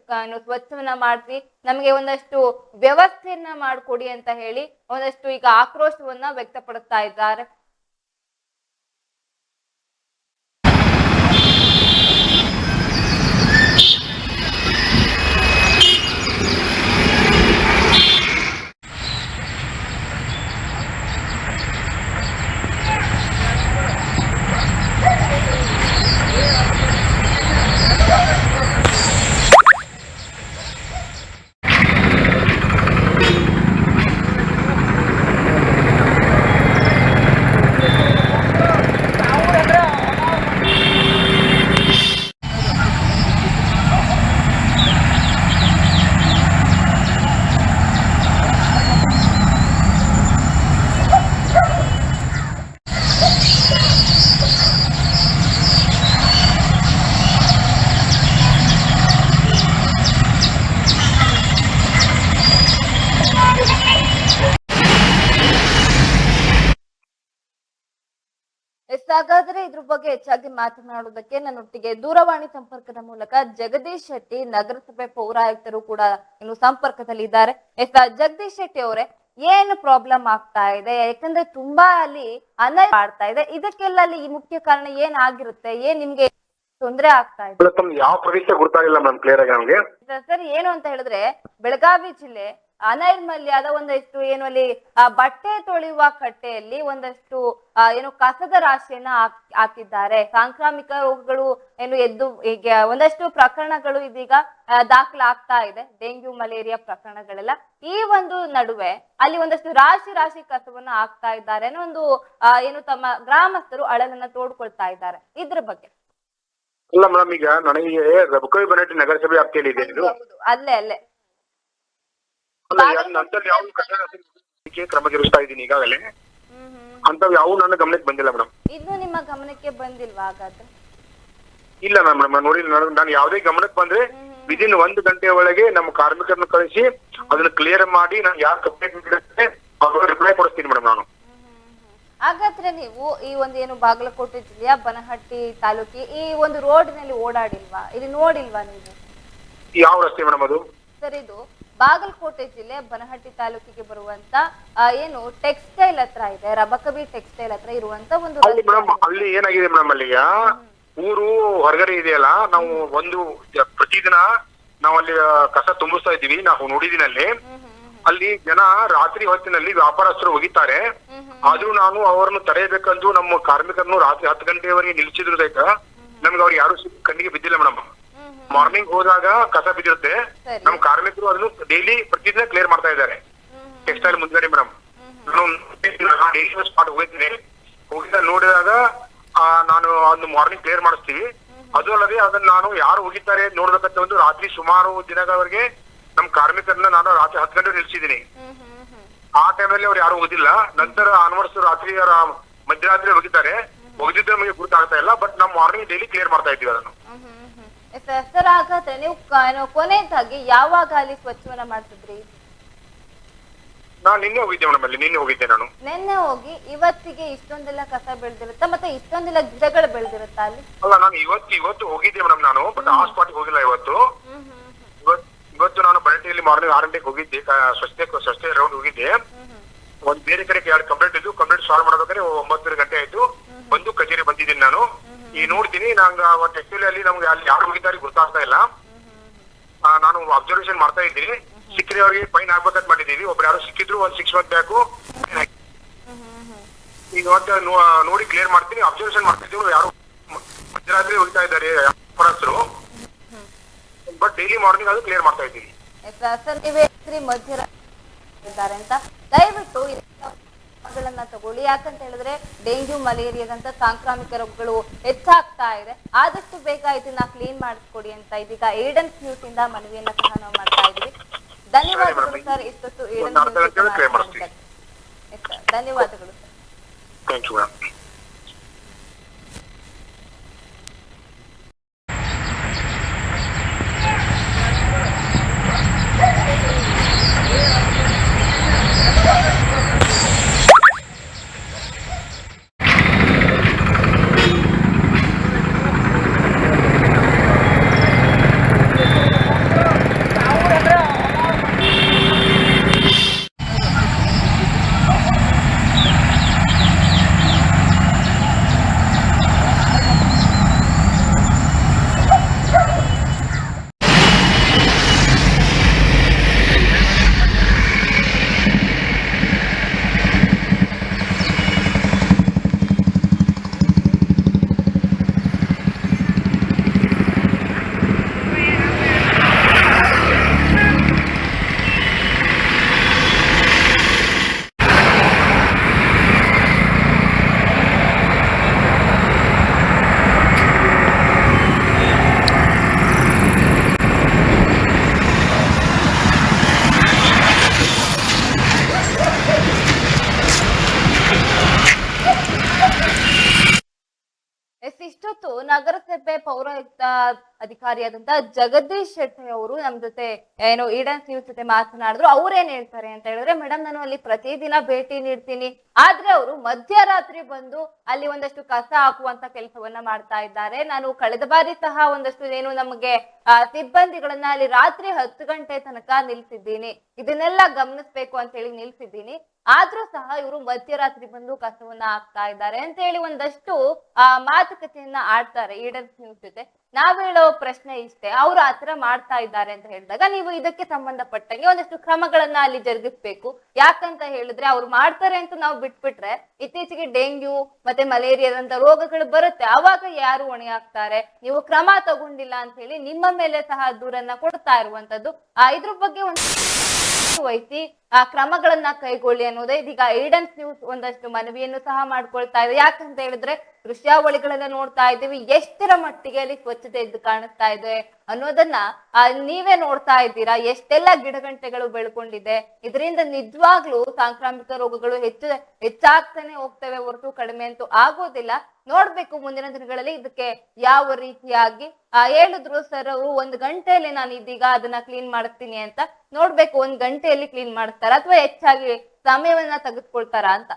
ಸ್ವಚ್ಛವನ್ನ ಮಾಡಿಸಿ, ನಮಗೆ ಒಂದಷ್ಟು ವ್ಯವಸ್ಥೆಯನ್ನ ಮಾಡ್ಕೊಡಿ ಅಂತ ಹೇಳಿ ಒಂದಷ್ಟು ಈಗ ಆಕ್ರೋಶವನ್ನ ವ್ಯಕ್ತಪಡಿಸ್ತಾ ಇದ್ದಾರೆ. ಇದ್ರ ಬಗ್ಗೆ ಹೆಚ್ಚಾಗಿ ಮಾತನಾಡೋದಕ್ಕೆ ನನ್ನೊಟ್ಟಿಗೆ ದೂರವಾಣಿ ಸಂಪರ್ಕದ ಮೂಲಕ ಜಗದೀಶ್ ಶೆಟ್ಟಿ ನಗರಸಭೆ ಪೌರಾಯುಕ್ತರು ಕೂಡ ಇನ್ನು ಸಂಪರ್ಕದಲ್ಲಿ ಇದ್ದಾರೆ ಎಸ್ ಜಗದೀಶ್ ಶೆಟ್ಟಿ ಅವರೇ ಏನು ಪ್ರಾಬ್ಲಮ್ ಆಗ್ತಾ ಇದೆ? ಯಾಕಂದ್ರೆ ತುಂಬಾ ಅಲ್ಲಿ ಅನ್ಯಾಯ ಮಾಡ್ತಾ ಇದೆ. ಇದಕ್ಕೆಲ್ಲ ಅಲ್ಲಿ ಈ ಮುಖ್ಯ ಕಾರಣ ಏನ್ ಆಗಿರುತ್ತೆ? ಏನ್ ನಿಮ್ಗೆ ತೊಂದರೆ ಆಗ್ತಾ ಇದೆ? ಯಾವ ಪ್ರದೇಶ ಗೊತ್ತಾಗಿಲ್ಲ ಕ್ಲಿಯರ್ ಆಗಿ ನಮ್ಗೆ ಸರ್ ಏನು ಅಂತ ಹೇಳಿದ್ರೆ ಬೆಳಗಾವಿ ಜಿಲ್ಲೆ ಅನೈರ್ಮಲ್ಯದ ಒಂದಷ್ಟು ಏನು ಅಲ್ಲಿ ಬಟ್ಟೆ ತೊಳೆಯುವ ಕಟ್ಟೆಯಲ್ಲಿ ಒಂದಷ್ಟು ಏನು ಕಸದ ರಾಶಿಯನ್ನ ಹಾಕ್- ಹಾಕಿದ್ದಾರೆ. ಸಾಂಕ್ರಾಮಿಕ ರೋಗಗಳು ಏನು ಎದ್ದು ಈಗ ಒಂದಷ್ಟು ಪ್ರಕರಣಗಳು ಇದೀಗ ದಾಖಲಾಗ್ತಾ ಇದೆ. ಡೆಂಗ್ಯೂ ಮಲೇರಿಯಾ ಪ್ರಕರಣಗಳೆಲ್ಲ. ಈ ಒಂದು ನಡುವೆ ಅಲ್ಲಿ ಒಂದಷ್ಟು ರಾಶಿ ರಾಶಿ ಕಸವನ್ನ ಹಾಕ್ತಾ ಇದ್ದಾರೆ ಅನ್ನೋ ಒಂದು ಏನು ತಮ್ಮ ಗ್ರಾಮಸ್ಥರು ಅಳಲನ್ನ ತೋಡ್ಕೊಳ್ತಾ ಇದ್ದಾರೆ. ಇದ್ರ ಬಗ್ಗೆ. ಇಲ್ಲ ಮೇಡಮ್ ಈಗ ನನಗೆ ರಬಕವಿ ಬನಟ್ಟಿ ನಗರಸಭೆ ವ್ಯಾಪ್ತಿಯಲ್ಲಿ ಇದೆ ಅಲ್ಲೇ ಅಲ್ಲೇ. ಅಲ್ಲ ಯಾರು ನಂತಲ್ಲಿ ಯಾವ ಕಟ್ಟಡ ಕ್ರಮ ಜರುಗಿಸ್ತಾ ಇದ್ದೀನಿ ಈಗಾಗಲೇ. ಅಂತವ್ ಯಾವ ನನ್ನ ಗಮನಕ್ಕೆ ಬಂದಿಲ್ಲ ಮೇಡಮ್. ಇನ್ನು ನಿಮ್ಮ ಗಮನಕ್ಕೆ ಬಂದಿಲ್ವಾ ಹಾಗಾದ್ರೆ? ಇಲ್ಲ ಮೇಡಮ್ ನೋಡಿ ನಾನು ನಾನು ಯಾವುದೇ ಗಮನಕ್ಕೆ ಬಂದ್ರೆ ವಿದಿನ್ ಒಂದು ಗಂಟೆ ಒಳಗೆ ನಮ್ಮ ಕಾರ್ಮಿಕರನ್ನ ಕಳಿಸಿ ಅದನ್ನ ಕ್ಲಿಯರ್ ಮಾಡಿ ನಾನು ಯಾರು ಕಂಪ್ಲೇಂಟ್ ನೀಡುತ್ತೆ ಅವ್ರಿಗೆ ರಿಪ್ಲೈ ಕೊಡಿಸ್ತೀನಿ ಮೇಡಮ್ ನಾನು. ಹಾಗಾದ್ರೆ ನೀವು ಈ ಒಂದು ಏನು ಬಾಗಲಕೋಟೆ ಜಿಲ್ಲೆಯ ಬನಹಟ್ಟಿ ತಾಲೂಕಿ ಈ ಒಂದು ರೋಡ್ನಲ್ಲಿ ಓಡಾಡಿಲ್ವಾ? ಇಲ್ಲಿ ನೋಡಿಲ್ವಾ ನೀವು? ಯಾವ ರಸ್ತೆ ಮೇಡಮ್ ಅದು? ಸರ್ ಇದು ಬಾಗಲಕೋಟೆ ಜಿಲ್ಲೆ ಬನಹಟ್ಟಿ ತಾಲೂಕಿಗೆ ಬರುವಂತ ಏನು ಟೆಕ್ಸ್ಟೈಲ್ ಹತ್ರ ಇದೆ ರಬಕಬಿ ಟೆಕ್ಸ್ಟೈಲ್ ಹತ್ರ ಇರುವಂತ ಒಂದು ಅಲ್ಲಿ ಮೇಡಮ್ ಅಲ್ಲಿ ಏನಾಗಿದೆ ಮೇಡಮ್ ಅಲ್ಲಿಗ ಊರು ಹೊರಗಡೆ ಇದೆಯಲ್ಲ ನಾವು ಒಂದು ಪ್ರತಿದಿನ ನಾವು ಅಲ್ಲಿ ಕಸ ತುಂಬಿಸ್ತಾ ಇದೀವಿ ನಾವು ನೋಡಿದೀನಿ ಅಲ್ಲಿ. ಅಲ್ಲಿ ಜನ ರಾತ್ರಿ ಹೊತ್ತಿನಲ್ಲಿ ವ್ಯಾಪಾರಸ್ಥರು ಒಗಿತಾರೆ ಆದ್ರೂ ನಾನು ಅವರನ್ನು ತಡೆಯಬೇಕಂದು ನಮ್ಮ ಕಾರ್ಮಿಕರನ್ನು ರಾತ್ರಿ ಹತ್ತು ಗಂಟೆವರೆಗೆ ನಿಲ್ಸಿದ್ರು ಸಹಿತ ನಮ್ಗೆ ಅವ್ರಿಗೆ ಯಾರು ಕಣ್ಣಿಗೆ ಬಿದ್ದಿಲ್ಲ ಮೇಡಮ್ ಮಾರ್ನಿಂಗ್ ಹೋದಾಗ ಕಸ ಬಿದ್ದಿರುತ್ತೆ. ನಮ್ ನಮ್ಮ ಕಾರ್ಮಿಕರು ಅದನ್ನು ಡೈಲಿ ಪ್ರತಿದಿನ ಕ್ಲಿಯರ್ ಮಾಡ್ತಾ ಇದ್ದಾರೆ. ಟೆಕ್ಸ್ಟೈಲ್ ಮುಂದ್ಗಡೆ ಮೇಡಮ್. ನಾನು ಡೈಲಿ ಸ್ಪಾಟ್ ಹೋಗಿದ್ದೀನಿ. ಹೋಗಿದ್ದ ನೋಡಿದಾಗ ನಾನು ಒಂದು ಮಾರ್ನಿಂಗ್ ಕ್ಲಿಯರ್ ಮಾಡಿಸ್ತೀವಿ. ಅದು ಅಲ್ಲದೆ ಅದನ್ನ ನಾನು ಯಾರು ಹೋಗಿದ್ದಾರೆ ನೋಡ್ಬೇಕಂತ ಒಂದು ರಾತ್ರಿ ಸುಮಾರು ದಿನಗಳವರೆಗೆ ನಮ್ ಕಾರ್ಮಿಕರನ್ನ ನಾನು ರಾತ್ರಿ ಹತ್ತು ಗಂಟೆ ನಿಲ್ಸಿದ್ದೀನಿ. ಆ ಟೈಮಲ್ಲಿ ಅವ್ರು ಯಾರು ಹೋಗಿಲ್ಲ ನಂತರ ಆನ್ವರ್ಸ್ ರಾತ್ರಿ ಅವ್ರ ಮಧ್ಯರಾತ್ರಿ ಹೋಗಿದ್ದಾರೆ. ಹೋಗಿದ್ದು ನಮಗೆ ಗುರುತಾಗ್ತಾ ಇಲ್ಲ ಬಟ್ ನಾವು ಮಾರ್ನಿಂಗ್ ಡೈಲಿ ಕ್ಲಿಯರ್ ಮಾಡ್ತಾ ಇದ್ದೀವಿ ಅದನ್ನು. ಸರ್ ಹಾಗಾದ್ರೆ ನೀವು ಕೊನೆಯದಾಗಿ ಯಾವಾಗ ಅಲ್ಲಿ ಸ್ವಚ್ಛವನ್ನ ಮಾಡ್ತಿದ್ರಿ? ನಾನು ನಿನ್ನೆ ಹೋಗಿದ್ದೆ ಮೇಡಮ್ ಅಲ್ಲಿ ನಿನ್ನೆ ಹೋಗಿದ್ದೆ ನಾನು. ನಿನ್ನೆ ಹೋಗಿ ಇವತ್ತಿಗೆ ಇಷ್ಟೊಂದೆಲ್ಲ ಕಸ ಬೆಳೆದಿರುತ್ತಾ? ಮತ್ತೆ ಇಷ್ಟೊಂದೆಲ್ಲ ಗಿಡಗಳು ಬೆಳೆದಿರುತ್ತಾ ಅಲ್ಲಿ? ಅಲ್ಲ ನಾನು ಇವತ್ತು ಇವತ್ತು ಹೋಗಿದ್ದೆ ಮೇಡಮ್ ನಾನು ಬಟ್ ಆ ಸ್ಪಾಟ್ಗೆ ಹೋಗಿಲ್ಲ ಇವತ್ತು. ಇವತ್ತು ನಾನು ಬರಟಿಯಲ್ಲಿ ಮಾರ್ನಿಂಗ್ ಆರು ಗಂಟೆಗೆ ಹೋಗಿದ್ದೆ ಸ್ವಚ್ಛತೆ ಸ್ವಚ್ಛತೆ ರೌಂಡ್ ಹೋಗಿದ್ದೆ. ಒಂದು ಬೇರೆ ಕಡೆ ಎರಡು ಕಂಪ್ಲೇಂಟ್ ಇದ್ದು ಕಂಪ್ಲೇಂಟ್ ಸಾಲ್ವ್ ಮಾಡ್ಬೇಕಾದ್ರೆ ಒಂಬತ್ತು ಗಂಟೆ ಆಯ್ತು. ಬಂದು ಕಚೇರಿ ಬಂದಿದ್ದೀನಿ ನಾನು. ಈ ನೋಡ್ತೀನಿ, ನಂಗೆ ಅವತ್ತು ಆಕ್ಚುಲಿ ಅಲ್ಲಿ ನಮ್ಗೆ ಅಲ್ಲಿ ಯಾರು ಹೋಗಿದ್ದಾರೆ ಗೊತ್ತಾಗ್ತಾ ಇಲ್ಲ. ನಾನು ಅಬ್ಸರ್ವೇಷನ್ ಮಾಡ್ತಾ ಇದ್ದೀನಿ. ಸಿಕ್ಕರೆ ಅವ್ರಿಗೆ ಫೈನ್ ಆಗ್ಬೇಕಂತ ಮಾಡಿದೀವಿ. ಒಬ್ರು ಯಾರು ಸಿಕ್ಕಿದ್ರು, ಒಂದ್ ಸಿಕ್ಸ್ ಮಂತ್ ಬ್ಯಾಕು ಈಗ ನೋಡಿ ಕ್ಲಿಯರ್ ಮಾಡ್ತೀನಿ ಅಬ್ಸರ್ವೇಷನ್ ಮಾಡ್ತಿದ್ದೀವಿ ಯಾರು ಮಧ್ಯರಾತ್ರಿ ಹೋಗ್ತಾ ಇದ್ದಾರೆ ವ್ಯಾಪಾರಸ್ಥರು ಬಟ್ ಡೈಲಿ ಮಾರ್ನಿಂಗ್ ಅದು ಕ್ಲಿಯರ್ ಮಾಡ್ತಾ ಇದ್ದೀನಿ. ಸರ್ ಮಧ್ಯರಾತ್ರಿ ಇದ್ದಾರೆ ಅಂತ. ದಯವಿಟ್ಟು ಕ್ರಮಗಳನ್ನ ತಗೊಳ್ಳಿ. ಯಾಕಂತ ಹೇಳಿದ್ರೆ ಡೆಂಗ್ಯೂ ಮಲೇರಿಯಾದಂತ ಸಾಂಕ್ರಾಮಿಕ ರೋಗಗಳು ಹೆಚ್ಚಾಗ್ತಾ ಇದೆ. ಆದಷ್ಟು ಬೇಗ ಇದನ್ನ ಕ್ಲೀನ್ ಮಾಡಿಸ್ಕೊಡಿ ಅಂತ ಇದೀಗ ಏಡನ್ ನ್ಯೂಸ್ ಇಂದ ಮನವಿಯನ್ನ ಸಹ ನಾವು ಮಾಡ್ತಾ ಇದೀವಿ ಧನ್ಯವಾದಗಳು ಸರ್ ಇಷ್ಟೊತ್ತು ಏಡನ್ ನ್ಯೂಸ್ ಧನ್ಯವಾದಗಳು. ಸರ್ ಥ್ಯಾಂಕ್ ಯು ಅಧಿಕಾರಿಯಾದಂತ ಜಗದೀಶ್ ಶೆಟ್ಟಿ ಅವರು ನಮ್ ಜೊತೆ, ಏನು ಈಡನ್ಸ್ ನ್ಯೂಸ್ ಜೊತೆ ಮಾತನಾಡಿದ್ರು. ಅವ್ರೇನ್ ಹೇಳ್ತಾರೆ ಅಂತ ಹೇಳಿದ್ರೆ ಮೇಡಮ್ ನಾನು ಅಲ್ಲಿ ಪ್ರತಿದಿನ ಭೇಟಿ ನೀಡ್ತೀನಿ. ಆದ್ರೆ ಅವರು ಮಧ್ಯರಾತ್ರಿ ಬಂದು ಅಲ್ಲಿ ಒಂದಷ್ಟು ಕಸ ಹಾಕುವಂತ ಕೆಲಸವನ್ನ ಮಾಡ್ತಾ ಇದ್ದಾರೆ. ನಾನು ಕಳೆದ ಬಾರಿ ಸಹ ಒಂದಷ್ಟು ಏನು ನಮಗೆ ಸಿಬ್ಬಂದಿಗಳನ್ನ ಅಲ್ಲಿ ರಾತ್ರಿ ಹತ್ತು ಗಂಟೆ ತನಕ ನಿಲ್ಸಿದ್ದೀನಿ. ಇದನ್ನೆಲ್ಲ ಗಮನಿಸ್ಬೇಕು ಅಂತ ಹೇಳಿ ನಿಲ್ಸಿದ್ದೀನಿ. ಆದ್ರೂ ಸಹ ಇವರು ಮಧ್ಯರಾತ್ರಿ ಬಂದು ಕಸವನ್ನ ಹಾಕ್ತಾ ಇದ್ದಾರೆ. ಅಂತ ಹೇಳಿ ಒಂದಷ್ಟು, ಆ, ಮಾತುಕತೆಯನ್ನ ಆಡ್ತಾರೆ ಈಡನ್ಸ್ ನ್ಯೂಸ್ ಜೊತೆ. ನಾವ್ ಹೇಳೋ ಪ್ರಶ್ನೆ ಇಷ್ಟೇ, ಅವ್ರು ಆತರ ಮಾಡ್ತಾ ಇದ್ದಾರೆ ಅಂತ ಹೇಳಿದಾಗ ನೀವು ಇದಕ್ಕೆ ಸಂಬಂಧಪಟ್ಟಂಗೆ ಒಂದಷ್ಟು ಕ್ರಮಗಳನ್ನ ಅಲ್ಲಿ ಜರುಗಿಸ್ಬೇಕು. ಯಾಕಂತ ಹೇಳಿದ್ರೆ ಅವ್ರು ಮಾಡ್ತಾರೆ ಅಂತ ನಾವು ಬಿಟ್ಬಿಟ್ರೆ ಇತ್ತೀಚೆಗೆ ಡೆಂಗ್ಯೂ ಮತ್ತೆ ಮಲೇರಿಯಾದಂತ ರೋಗಗಳು ಬರುತ್ತೆ. ಅವಾಗ ಯಾರು ಹೊಣೆ ನೀವು ಕ್ರಮ ತಗೊಂಡಿಲ್ಲ ಅಂತ ಹೇಳಿ ನಿಮ್ಮ ಮೇಲೆ ಸಹ ದೂರನ್ನ ಕೊಡ್ತಾ ಇರುವಂತದ್ದು. ಆ ಇದ್ರ ಬಗ್ಗೆ ಒಂದು ವಹಿಸಿ ಕ್ರಮಗಳನ್ನ ಕೈಗೊಳ್ಳಿ ಅನ್ನೋದೇ ಇದೀಗ ಏಡನ್ಸ್ ನ್ಯೂಸ್ ಒಂದಷ್ಟು ಮನವಿಯನ್ನು ಸಹ ಮಾಡ್ಕೊಳ್ತಾ ಇದೆ. ಯಾಕಂತ ಹೇಳಿದ್ರೆ ದೃಶ್ಯಾವಳಿಗಳನ್ನ ನೋಡ್ತಾ ಇದ್ದೀವಿ. ಎಷ್ಟರ ಮಟ್ಟಿಗೆ ಅಲ್ಲಿ ಸ್ವಚ್ಛತೆ ಇದ್ದು ಕಾಣಿಸ್ತಾ ಇದೆ. ಅನ್ನೋದನ್ನ ಆ, ನೀವೇ ನೋಡ್ತಾ ಇದ್ದೀರಾ? ಎಷ್ಟೆಲ್ಲ ಗಿಡಗಂಟೆಗಳು ಬೆಳ್ಕೊಂಡಿದೆ? ಇದರಿಂದ ನಿಜವಾಗ್ಲೂ ಸಾಂಕ್ರಾಮಿಕ ರೋಗಗಳು ಹೆಚ್ಚು ಹೆಚ್ಚಾಗ್ತಾನೆ ಹೋಗ್ತವೆ ಹೊರತು ಕಡಿಮೆ ಅಂತೂ ಆಗೋದಿಲ್ಲ. ನೋಡ್ಬೇಕು ಮುಂದಿನ ದಿನಗಳಲ್ಲಿ ಇದಕ್ಕೆ ಯಾವ ರೀತಿಯಾಗಿ. ಆ ಹೇಳಿದ್ರು ಸರ್ ಅವರು ಒಂದ್ ಗಂಟೆಯಲ್ಲಿ ನಾನು ಇದೀಗ ಅದನ್ನ ಕ್ಲೀನ್ ಮಾಡ್ತೀನಿ ಅಂತ. ನೋಡ್ಬೇಕು ಒಂದ್ ಗಂಟೆಯಲ್ಲಿ ಕ್ಲೀನ್ ಮಾಡ್ತಾರ? ಅಥವಾ ಹೆಚ್ಚಾಗಿ ಸಮಯವನ್ನ ತೆಗೆದುಕೊಳ್ತಾರ ಅಂತ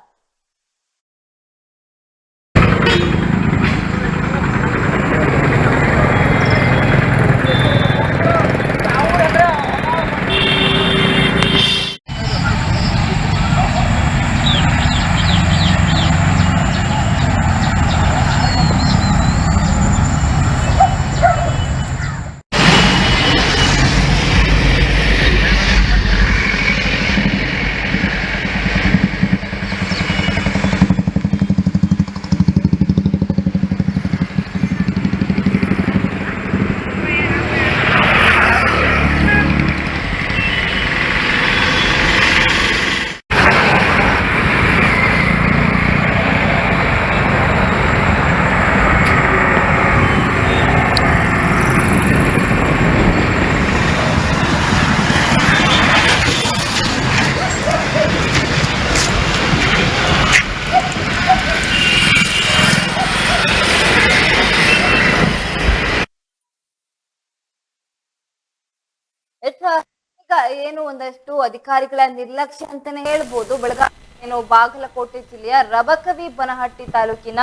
ಎತ್ತ- ಈಗ ಏನು ಒಂದಷ್ಟು ಅಧಿಕಾರಿಗಳ ನಿರ್ಲಕ್ಷ್ಯ ಅಂತಾನೆ ಹೇಳ್ಬೋದು. ಬೆಳಗಾವಿ ಏನು ಬಾಗಲಕೋಟೆ ಜಿಲ್ಲೆಯ ರಬಕವಿ ಬನಹಟ್ಟಿ ತಾಲೂಕಿನ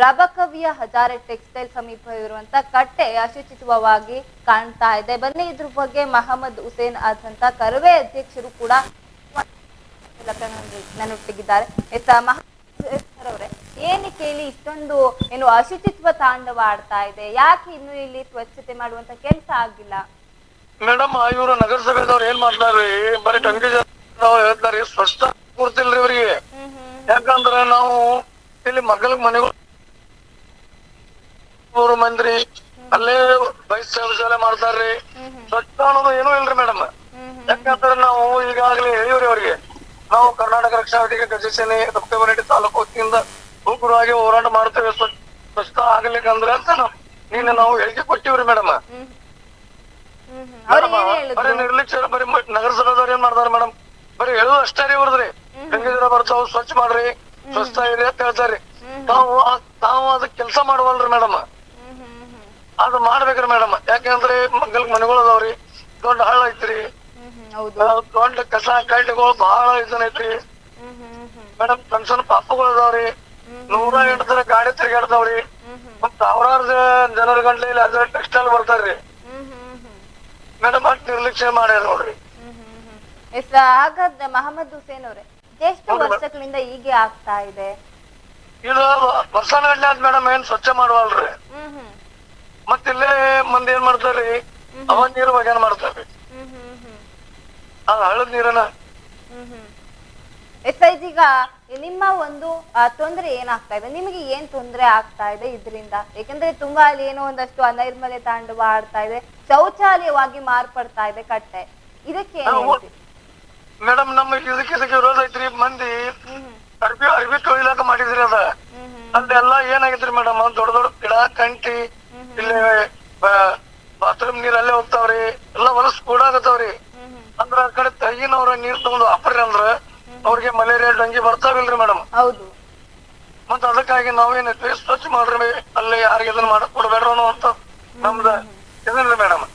ರಬಕವಿಯ ಹಜಾರೆ ಟೆಕ್ಸ್ಟೈಲ್ ಸಮೀಪ ಇರುವಂತ ಕಟ್ಟೆ ಅಶುಚಿತ್ವವಾಗಿ ಕಾಣ್ತಾ ಇದೆ. ಬನ್ನಿ ಇದ್ರ ಬಗ್ಗೆ ಮಹಮ್ಮದ್ ಹುಸೇನ್ ಆದಂತ ಕರವೇ ಅಧ್ಯಕ್ಷರು ಕೂಡ ನನ್ನೊಟ್ಟಿಗಿದ್ದಾರೆ ಅವರೇ ಏನಕ್ಕೆ ಇಲ್ಲಿ ಇಷ್ಟೊಂದು ಏನು ಅಶುಚಿತ್ವ ತಾಂಡವ ಆಡ್ತಾ ಇದೆ? ಯಾಕೆ ಇನ್ನು ಇಲ್ಲಿ ಸ್ವಚ್ಛತೆ ಮಾಡುವಂತ ಕೆಲಸ ಆಗಿಲ್ಲ? ಮೇಡಮ್ ಇವರು ನಗರಸಭೆದವ್ರು ಏನ್ ಮಾಡ್ತಾರ್ರಿ ಬರೀ ಟಂಗಿ ಹೇಳ್ತಾರಿ ಸ್ವಚ್ಛ ಕೊಡ್ತಿಲ್ರಿ ಇವರಿಗೆ. ಯಾಕಂದ್ರೆ ನಾವು ಇಲ್ಲಿ ಮಗಲ್ ಮನೆಗಳು ಮೂರು ಮಂದಿ, ಅಲ್ಲೇ ಬೈಸ್ ಶೌಚಾಲಯ ಮಾಡ್ತಾರ್ರಿ. ಸ್ವಚ್ಛ ಅನ್ನೋದು ಏನೂ ಇಲ್ರಿ ಮೇಡಮ್. ಯಾಕಂದ್ರೆ ನಾವು ಈಗಾಗಲೇ ಹೇಳಿವ್ರಿ ಅವ್ರಿಗೆ. ನಾವು ಕರ್ನಾಟಕ ರಕ್ಷಣಾ ವೇದಿಕೆ ಗಜಸೇನೆ ಸಪ್ತಮರೆಡ್ಡಿ ತಾಲೂಕು ವತಿಯಿಂದ ಉಗ್ರವಾಗಿ ಹೋರಾಟ ಮಾಡ್ತೇವೆ. ಸ್ವಚ್ಛ ಆಗ್ಲಿಕ್ಕಂದ್ರೆ ಅಂತ ನಿನ್ನೆ ನಾವು ಹೇಳಿಕೆ ಕೊಟ್ಟಿವ್ರಿ ಮೇಡಮ್ ಹ್ಮ್ ಹ್ಮ್ ಹ್ಮ್ ಅವ್ರು ಏನ್ ಬರೀ ನಿರ್ಲಕ್ಷ್ಯ ಬರೀ ನಗರಸಭೆದವ್ರು ಏನ್ ಮಾಡ್ತಾರ ಮೇಡಮ್? ಬರೀ ಹೇಳುದು ಅಷ್ಟೇ ರೀ ಇವ್ರದ್ರಿ. ಗಂಗೆ ಬರ್ತಾವ್ ಸ್ವಚ್ಛ ಮಾಡ್ರಿ. ಸ್ವಚ್ಛ ಇರಿ ಅಂತ ಹೇಳ್ತಾರ್ರಿ ತಾವು ತಾವು ಅದಕ್ಕೆ ಕೆಲಸ ಮಾಡವಲ್ರಿ ಮೇಡಮ್. ಅದು ಮಾಡ್ಬೇಕ್ರಿ ಮೇಡಮ್. ಯಾಕಂದ್ರೆ ಮಗ್ಗಲ್ ಮನೆಗಳು ಅದಾವ್ರಿ ದೊಡ್ಡ ಹಳ್ಳ ಐತ್ರಿ. ದೊಡ್ಡ ಕಸ ಕಡ್ಡಿಗಳು ಬಹಳ ಇದನ್ ಐತ್ರಿ. ಮೇಡಮ್ ಸಣ್ಣ ಸಣ್ಣ ಪಾಪಗಳು ಅದಾವ್ರಿ ನೂರ ಎಂಟು ಗಾಡಿ ತಿರ್ಗಾಡ್ತಾವ್ರಿ ಹ್ಮ್ ಸಾವಿರಾರು ಜನರ ಗಂಟ್ಲೆ ಇಲ್ಲ ಟೆಕ್ಸ್ಟೈಲ್ ಬರ್ತಾರ್ರಿ ಮೇಡಮ್ ಅಷ್ಟ್ ನಿರ್ಲಕ್ಷ್ಯ ಮಾಡ್ಯಾರ ನೋಡ್ರಿ. ಎಸ್ ಹಾಗಾದ್ರೆ ಮಹಮ್ಮದ್ ಹುಸೇನ್ ಅವರೇ ಎಷ್ಟು ವರ್ಷಗಳಿಂದ ಹೀಗೆ ಆಗ್ತಾ ಇದೆ? ಇದು ವರ್ಷಾನಗಟ್ಲೆ ಆದ್ ಮೇಡಮ್ ಏನ್ ಸ್ವಚ್ಛ ಮಾಡುವಲ್ರಿ. ಹ್ಮ್ ಹ್ಮ್. ಮತ್ ಇಲ್ಲೇ ಮಂದಿ ಏನ್ ಮಾಡ್ತಾರ್ರಿ? ಅವ ನೀರು ಬಗೆನ್ ಮಾಡ್ತಾರ್ರಿ. ಆ ಹಳ್ಳದ ನೀರನ್ನ ಹ್ಮ್ ಐ ಎಸ್ ಈಗ ನಿಮ್ಮ ಒಂದು ತೊಂದರೆ ಏನಾಗ್ತಾ ಇದೆ? ನಿಮಗೆ ಏನ್ ತೊಂದರೆ ಆಗ್ತಾ ಇದೆ ಇದರಿಂದ? ಯಾಕಂದ್ರೆ ತುಂಬಾ ಅಲ್ಲಿ ಏನೋ ಒಂದಷ್ಟು ಅನೈರ್ಮಲ್ಯ ತಾಂಡವ ಆಡ್ತಾ ಇದೆ ಶೌಚಾಲಯವಾಗಿ ಮಾರ್ಪಡ್ತಾ ಇದೆ ಕಟ್ಟೆ. ಇದಕ್ಕೆ ಮೇಡಮ್ ನಮ್ಮ ಇದಕ್ಕೆ ಇದಕ್ಕೆ ವಿರೋಧ ಐತ್ರಿ. ಮಂದಿ ಅರ್ಬಿ ಅರ್ಬಿ ತೊಳಿಲಾಕ ಮಾಡಿದ್ರಿ ಅದ. ಅದೆಲ್ಲಾ ಏನಾಗಿದ್ರಿ ಮೇಡಮ್? ದೊಡ್ಡ ದೊಡ್ಡ ಗಿಡ ಕಂಟಿ ಇಲ್ಲಿ ಬಾತ್ರೂಮ್ ನೀರ್ ಅಲ್ಲೇ ಹೋಗ್ತಾವ್ರಿ. ಎಲ್ಲ ಹೊಲಸ್ ಕೂಡ ಆಗತ್ತವ್ರಿ ಅಂದ್ರ ಆ ಕಡೆ ತಗಿನವ್ರ ನೀರ್ ತಗೊಂಡು ಹಾಪ್ರಿ ಅಂದ್ರ ಅವ್ರಿಗೆ ಮಲೇರಿಯಾ ಡಂಗಿ ಬರ್ತಾವಿಲ್ರಿ ಮೇಡಮ್ ಹೌದು. ಮತ್ತ ಅದಕ್ಕಾಗಿ ನಾವೇನೈತಿ ಸ್ವಚ್ಛ ಮಾಡ್ರಿ ಅಲ್ಲಿ ಯಾರಿಗೆ ಇದನ್ನ ಮಾಡಕ್ ಕೊಡ್ಬೇಡ್ರ ಅಂತ ನಮ್ದ ಇದನ್ನ ಮೇಡಮ್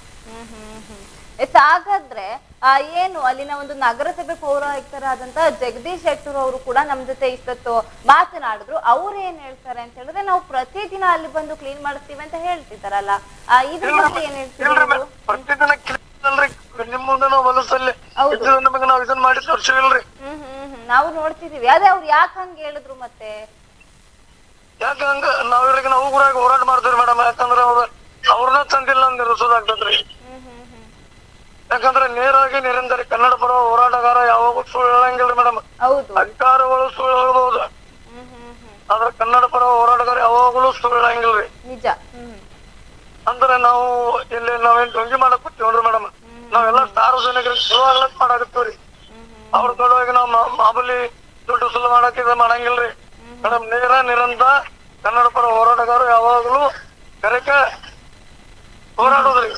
ಎಸ್ ಹಾಗಾದ್ರೆ ಆ ಏನು ಅಲ್ಲಿನ ಒಂದು ನಗರಸಭೆ ಪೌರಾಯುಕ್ತರಾದಂತ ಜಗದೀಶ್ ಶೆಟ್ಟರ್ ಅವರು ಕೂಡ ನಮ್ ಜೊತೆ ಇಷ್ಟೊತ್ತು ಮಾತನಾಡಿದ್ರು. ಅವ್ರು ಏನ್ ಹೇಳ್ತಾರೆ ಅಂತ ಹೇಳಿದ್ರೆ ನಾವು ಪ್ರತಿದಿನ ಅಲ್ಲಿ ಬಂದು ಕ್ಲೀನ್ ಮಾಡಿಸ್ತೀವಿ ಅಂತ ಹೇಳ್ತಿದಾರಲ್ಲ ಆ, ಇದ್ರ ಬಗ್ಗೆ ಏನ್ ಹೇಳ್ತೀರಿ ಇಲ್ರಿ ನೀವು? ಮೇಡಮ್ ಪ್ರತಿದಿನ ಅಲ್ರಿ ನಿಮ್ ಮುಂದೆ ನಾವು ಹೊಲಸಲ್ಲಿ ಹೌದು. ಇದ್ದಿದ್ದು ನಮಗೆ ನಾವ್ ಇದನ್ನ ಮಾಡಿ ತೋರ್ಸಿವಿಲ್ರಿ ಹ್ಮ್ ಹ್ಮ್ ಹ್ಮ್. ನಾವು ನೋಡ್ತಿದೀವಿ. ಅದೇ ಅವ್ರು ಯಾಕೆ ಹಂಗ ಹೇಳಿದ್ರು ಮತ್ತೆ? ಯಾಕ ಹಂಗ? ನಾವ್ ಇವ್ರಿಗೆ ನಾವು ಕೂಡ ಹೋರಾಟ ಮಾಡ್ತೀವಿ ಮೇಡಮ್. ಯಾಕಂದ್ರ ಅವ್ರ ಅವ್ರನ್ನ ತಂದಿಲ್ಲ ಅಂತ ಇರಿಸೋದಾಗ್ತದ್ರಿ ಹ್ಮ್ ಹ್ಮ್ ಹ್ಮ್. ಯಾಕಂದ್ರೆ ನೇರಾಗಿ ನಿರಂತರ ಕನ್ನಡ ಪರ ಹೋರಾಟಗಾರ ಯಾವಾಗ ಸುಳ್ಳು ಹೇಳಂಗಿಲ್ರಿ ಮೇಡಮ್. ಹೌದು. ಅಧಿಕಾರಗಳು ಸುಳ್ಳು ಹೇಳ್ಬಹುದು ಹ್ಮ್ ಹ್ಮ್ ಹ್ಮ್. ಆದ್ರೆ ಕನ್ನಡ ಪರ ಹೋರಾಟಗಾರ ಯಾವಾಗಲೂ ಸುಳ್ಳು ಹೇಳಂಗಿಲ್ರಿ. ನಿಜ. ಹ್ಮ್. ಅಂದ್ರೆ ನಾವು ಇಲ್ಲಿ ನಾವೇನ್ ಡೊಂಗಿ ಮಾಡಕ್ ಕೂತೀವ್ರಿ ಮೇಡಮ್. ನಾವೆಲ್ಲ ಸಾರ್ವಜನಿಕರಿಗೆ ಶುರುವಾಗ್ಲಕ್ ಮಾಡಾಕತ್ತೀವ್ರಿ. ಅವ್ರ ಕೊಡುವಾಗ ನಾವು ಮಾಮೂಲಿ ದುಡ್ಡು ಸುಳ್ಳು ಮಾಡಕ್ ಇದು ಮಾಡಂಗಿಲ್ರಿ. ಮೇಡಮ್ ನೇರ ನಿರಂತರ ಕನ್ನಡ ಪರ ಹೋರಾಟಗಾರರು ಯಾವಾಗ್ಲೂ ಕರೆಕ ಹೋರಾಡೋದ್ರಿ.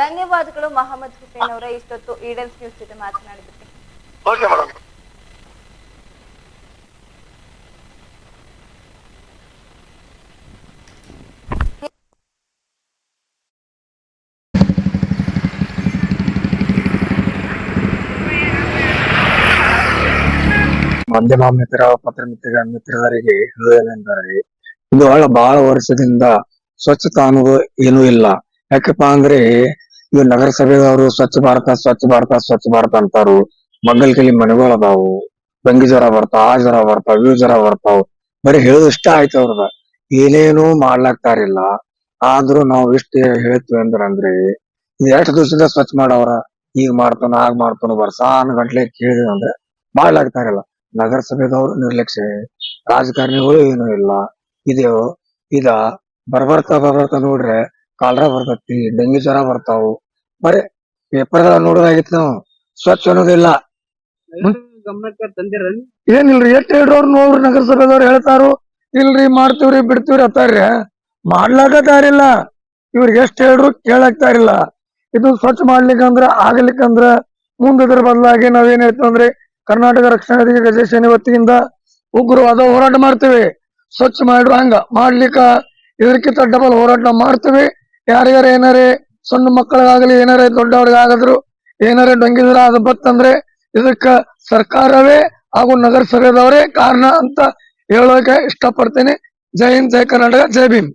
ಧನ್ಯವಾದಗಳು ಮಹಮ್ಮದ್ ಹುಸೇನ್ ಅವರ. ಇಷ್ಟೊತ್ತು ಈಡನ್ಸ್ ನ್ಯೂಸ್ ಜೊತೆ ಮಾತನಾಡಿದ್ದಕ್ಕೆ. ಓಕೆ ಮೇಡಮ್ ಮಾಧ್ಯಮ ಮಿತ್ರ, ಪತ್ರ ಮಿತ್ರ ಮಿತ್ರರಿಗೆ ಹೇಳುವುದೇನೆಂದರೆ ಇದು ಬಹಳ ಬಹಳ ವರ್ಷದಿಂದ ಸ್ವಚ್ಛತಾ ಅನ್ನೋದು ಏನೂ ಇಲ್ಲ. ಯಾಕಪ್ಪ ಅಂದ್ರೆ ಇವ್ ನಗರಸಭೆದವರು ಸ್ವಚ್ಛ ಭಾರತ ಸ್ವಚ್ಛ ಭಾರತ ಸ್ವಚ್ಛ ಭಾರತ ಅಂತಾರು. ಮಗ್ಗಲ್ಕಲ್ಲಿ ಮನೆಗಳು ಅದಾವು. ಬಂಗಿ ಜ್ವರ ಬರ್ತಾವ, ಆ ಜ್ವರ ಬರ್ತಾವ, ಇವ್ ಜ್ವರ ಬರ್ತಾವ. ಬರೀ ಹೇಳೋದು ಇಷ್ಟ ಆಯ್ತು ಅವ್ರದ. ಏನೇನು ಮಾಡ್ಲಾಗ್ತಾರಿಲ್ಲ ಆದ್ರೂ ನಾವು ಇಷ್ಟ ಹೇಳ್ತೀವಿ ಅಂದ್ರೆ ಅಂದ್ರೆ ಇದು ಎಷ್ಟು ದಿವಸದಿಂದ ಸ್ವಚ್ಛ ಮಾಡವ್ರ? ಈಗ ಮಾಡ್ತಾನ ಆಗ ಮಾಡ್ತಾನ, ಬರ್ಸಾನ್ ಗಂಟ್ಲೆ ಕೇಳಿದ್ವಿ ಅಂದ್ರೆ ಮಾಡ್ಲಾಗ್ತಾರಿಲ್ಲ ನಗರಸಭೆದವರು ನಿರ್ಲಕ್ಷ್ಯ. ರಾಜಕಾರಣಿಗಳು ಏನು ಇಲ್ಲ. ಇದು ಇದ? ಬರ್ಬರ್ತಾ ಬರ್ಬರ್ತಾ ನೋಡ್ರೆ ಕಾಲರ ಬರ್ತತಿ ಡೆಂಗಿ ಜ್ವರ ಬರ್ತಾವು. ಬರೀ ಪೇಪರ್ ನೋಡೋದಾಗಿತ್ತು ನಾವು. ಸ್ವಚ್ಛ ಅನ್ನೋದಿಲ್ಲ ಏನಿಲ್ರಿ? ಎಷ್ಟ್ ಹೇಳ್ರಿ ಅವ್ರು ನೋಡ್ರಿ ನಗರಸಭೆದವ್ರು ಹೇಳ್ತಾರು? ಇಲ್ರಿ ಮಾಡ್ತೀವ್ರಿ ಬಿಡ್ತೀವ್ರಿ ಅತ್ತಾರ್ರಿ ಮಾಡ್ಲಾಕತ್ತಾರಿಲ್ಲ ಇವ್ರಿಗೆ ಎಷ್ಟ್ ಹೇಳ್ರು ಕೇಳಾಕ್ತಾರಿಲ್ಲ ಇದು ಸ್ವಚ್ಛ ಮಾಡ್ಲಿಕ್ಕಂದ್ರ ಆಗ್ಲಿಕ್ಕಂದ್ರ ಮುಂದೆ ಇದ್ರ ಬದಲಾಗಿ ನಾವೇನ್ ಹೇಳ್ತೀವಿ ಅಂದ್ರೆ ಕರ್ನಾಟಕ ರಕ್ಷಣಾ ಗಜೇಶನಿ ವತಿಯಿಂದ ಉಗ್ರವಾದ ಹೋರಾಟ ಮಾಡ್ತೇವೆ. ಸ್ವಚ್ಛ ಮಾಡ್ರು ಹಂಗ ಮಾಡ್ಲಿಕ್ಕ ಇದಕ್ಕಿಂತ ಡಬಲ್ ಹೋರಾಟ ಮಾಡ್ತೇವೆ. ಯಾರ್ಯಾರ ಏನಾರೇ ಸಣ್ಣ ಮಕ್ಕಳಿಗಾಗಲಿ, ಏನಾರೇ ದೊಡ್ಡವ್ರಿಗಾಗದ್ರು, ಏನಾರೇ ಡೊಂಗಿದ್ರ ಅದು ಬತ್ತಂದ್ರೆ ಇದಕ್ಕ ಸರ್ಕಾರವೇ ಹಾಗೂ ನಗರಸಭೆದವರೇ ಕಾರಣ ಅಂತ ಹೇಳೋಕೆ ಇಷ್ಟಪಡ್ತೀನಿ. ಜೈ ಹಿಂದ್, ಜೈ ಕರ್ನಾಟಕ, ಜೈ ಭೀಮ್.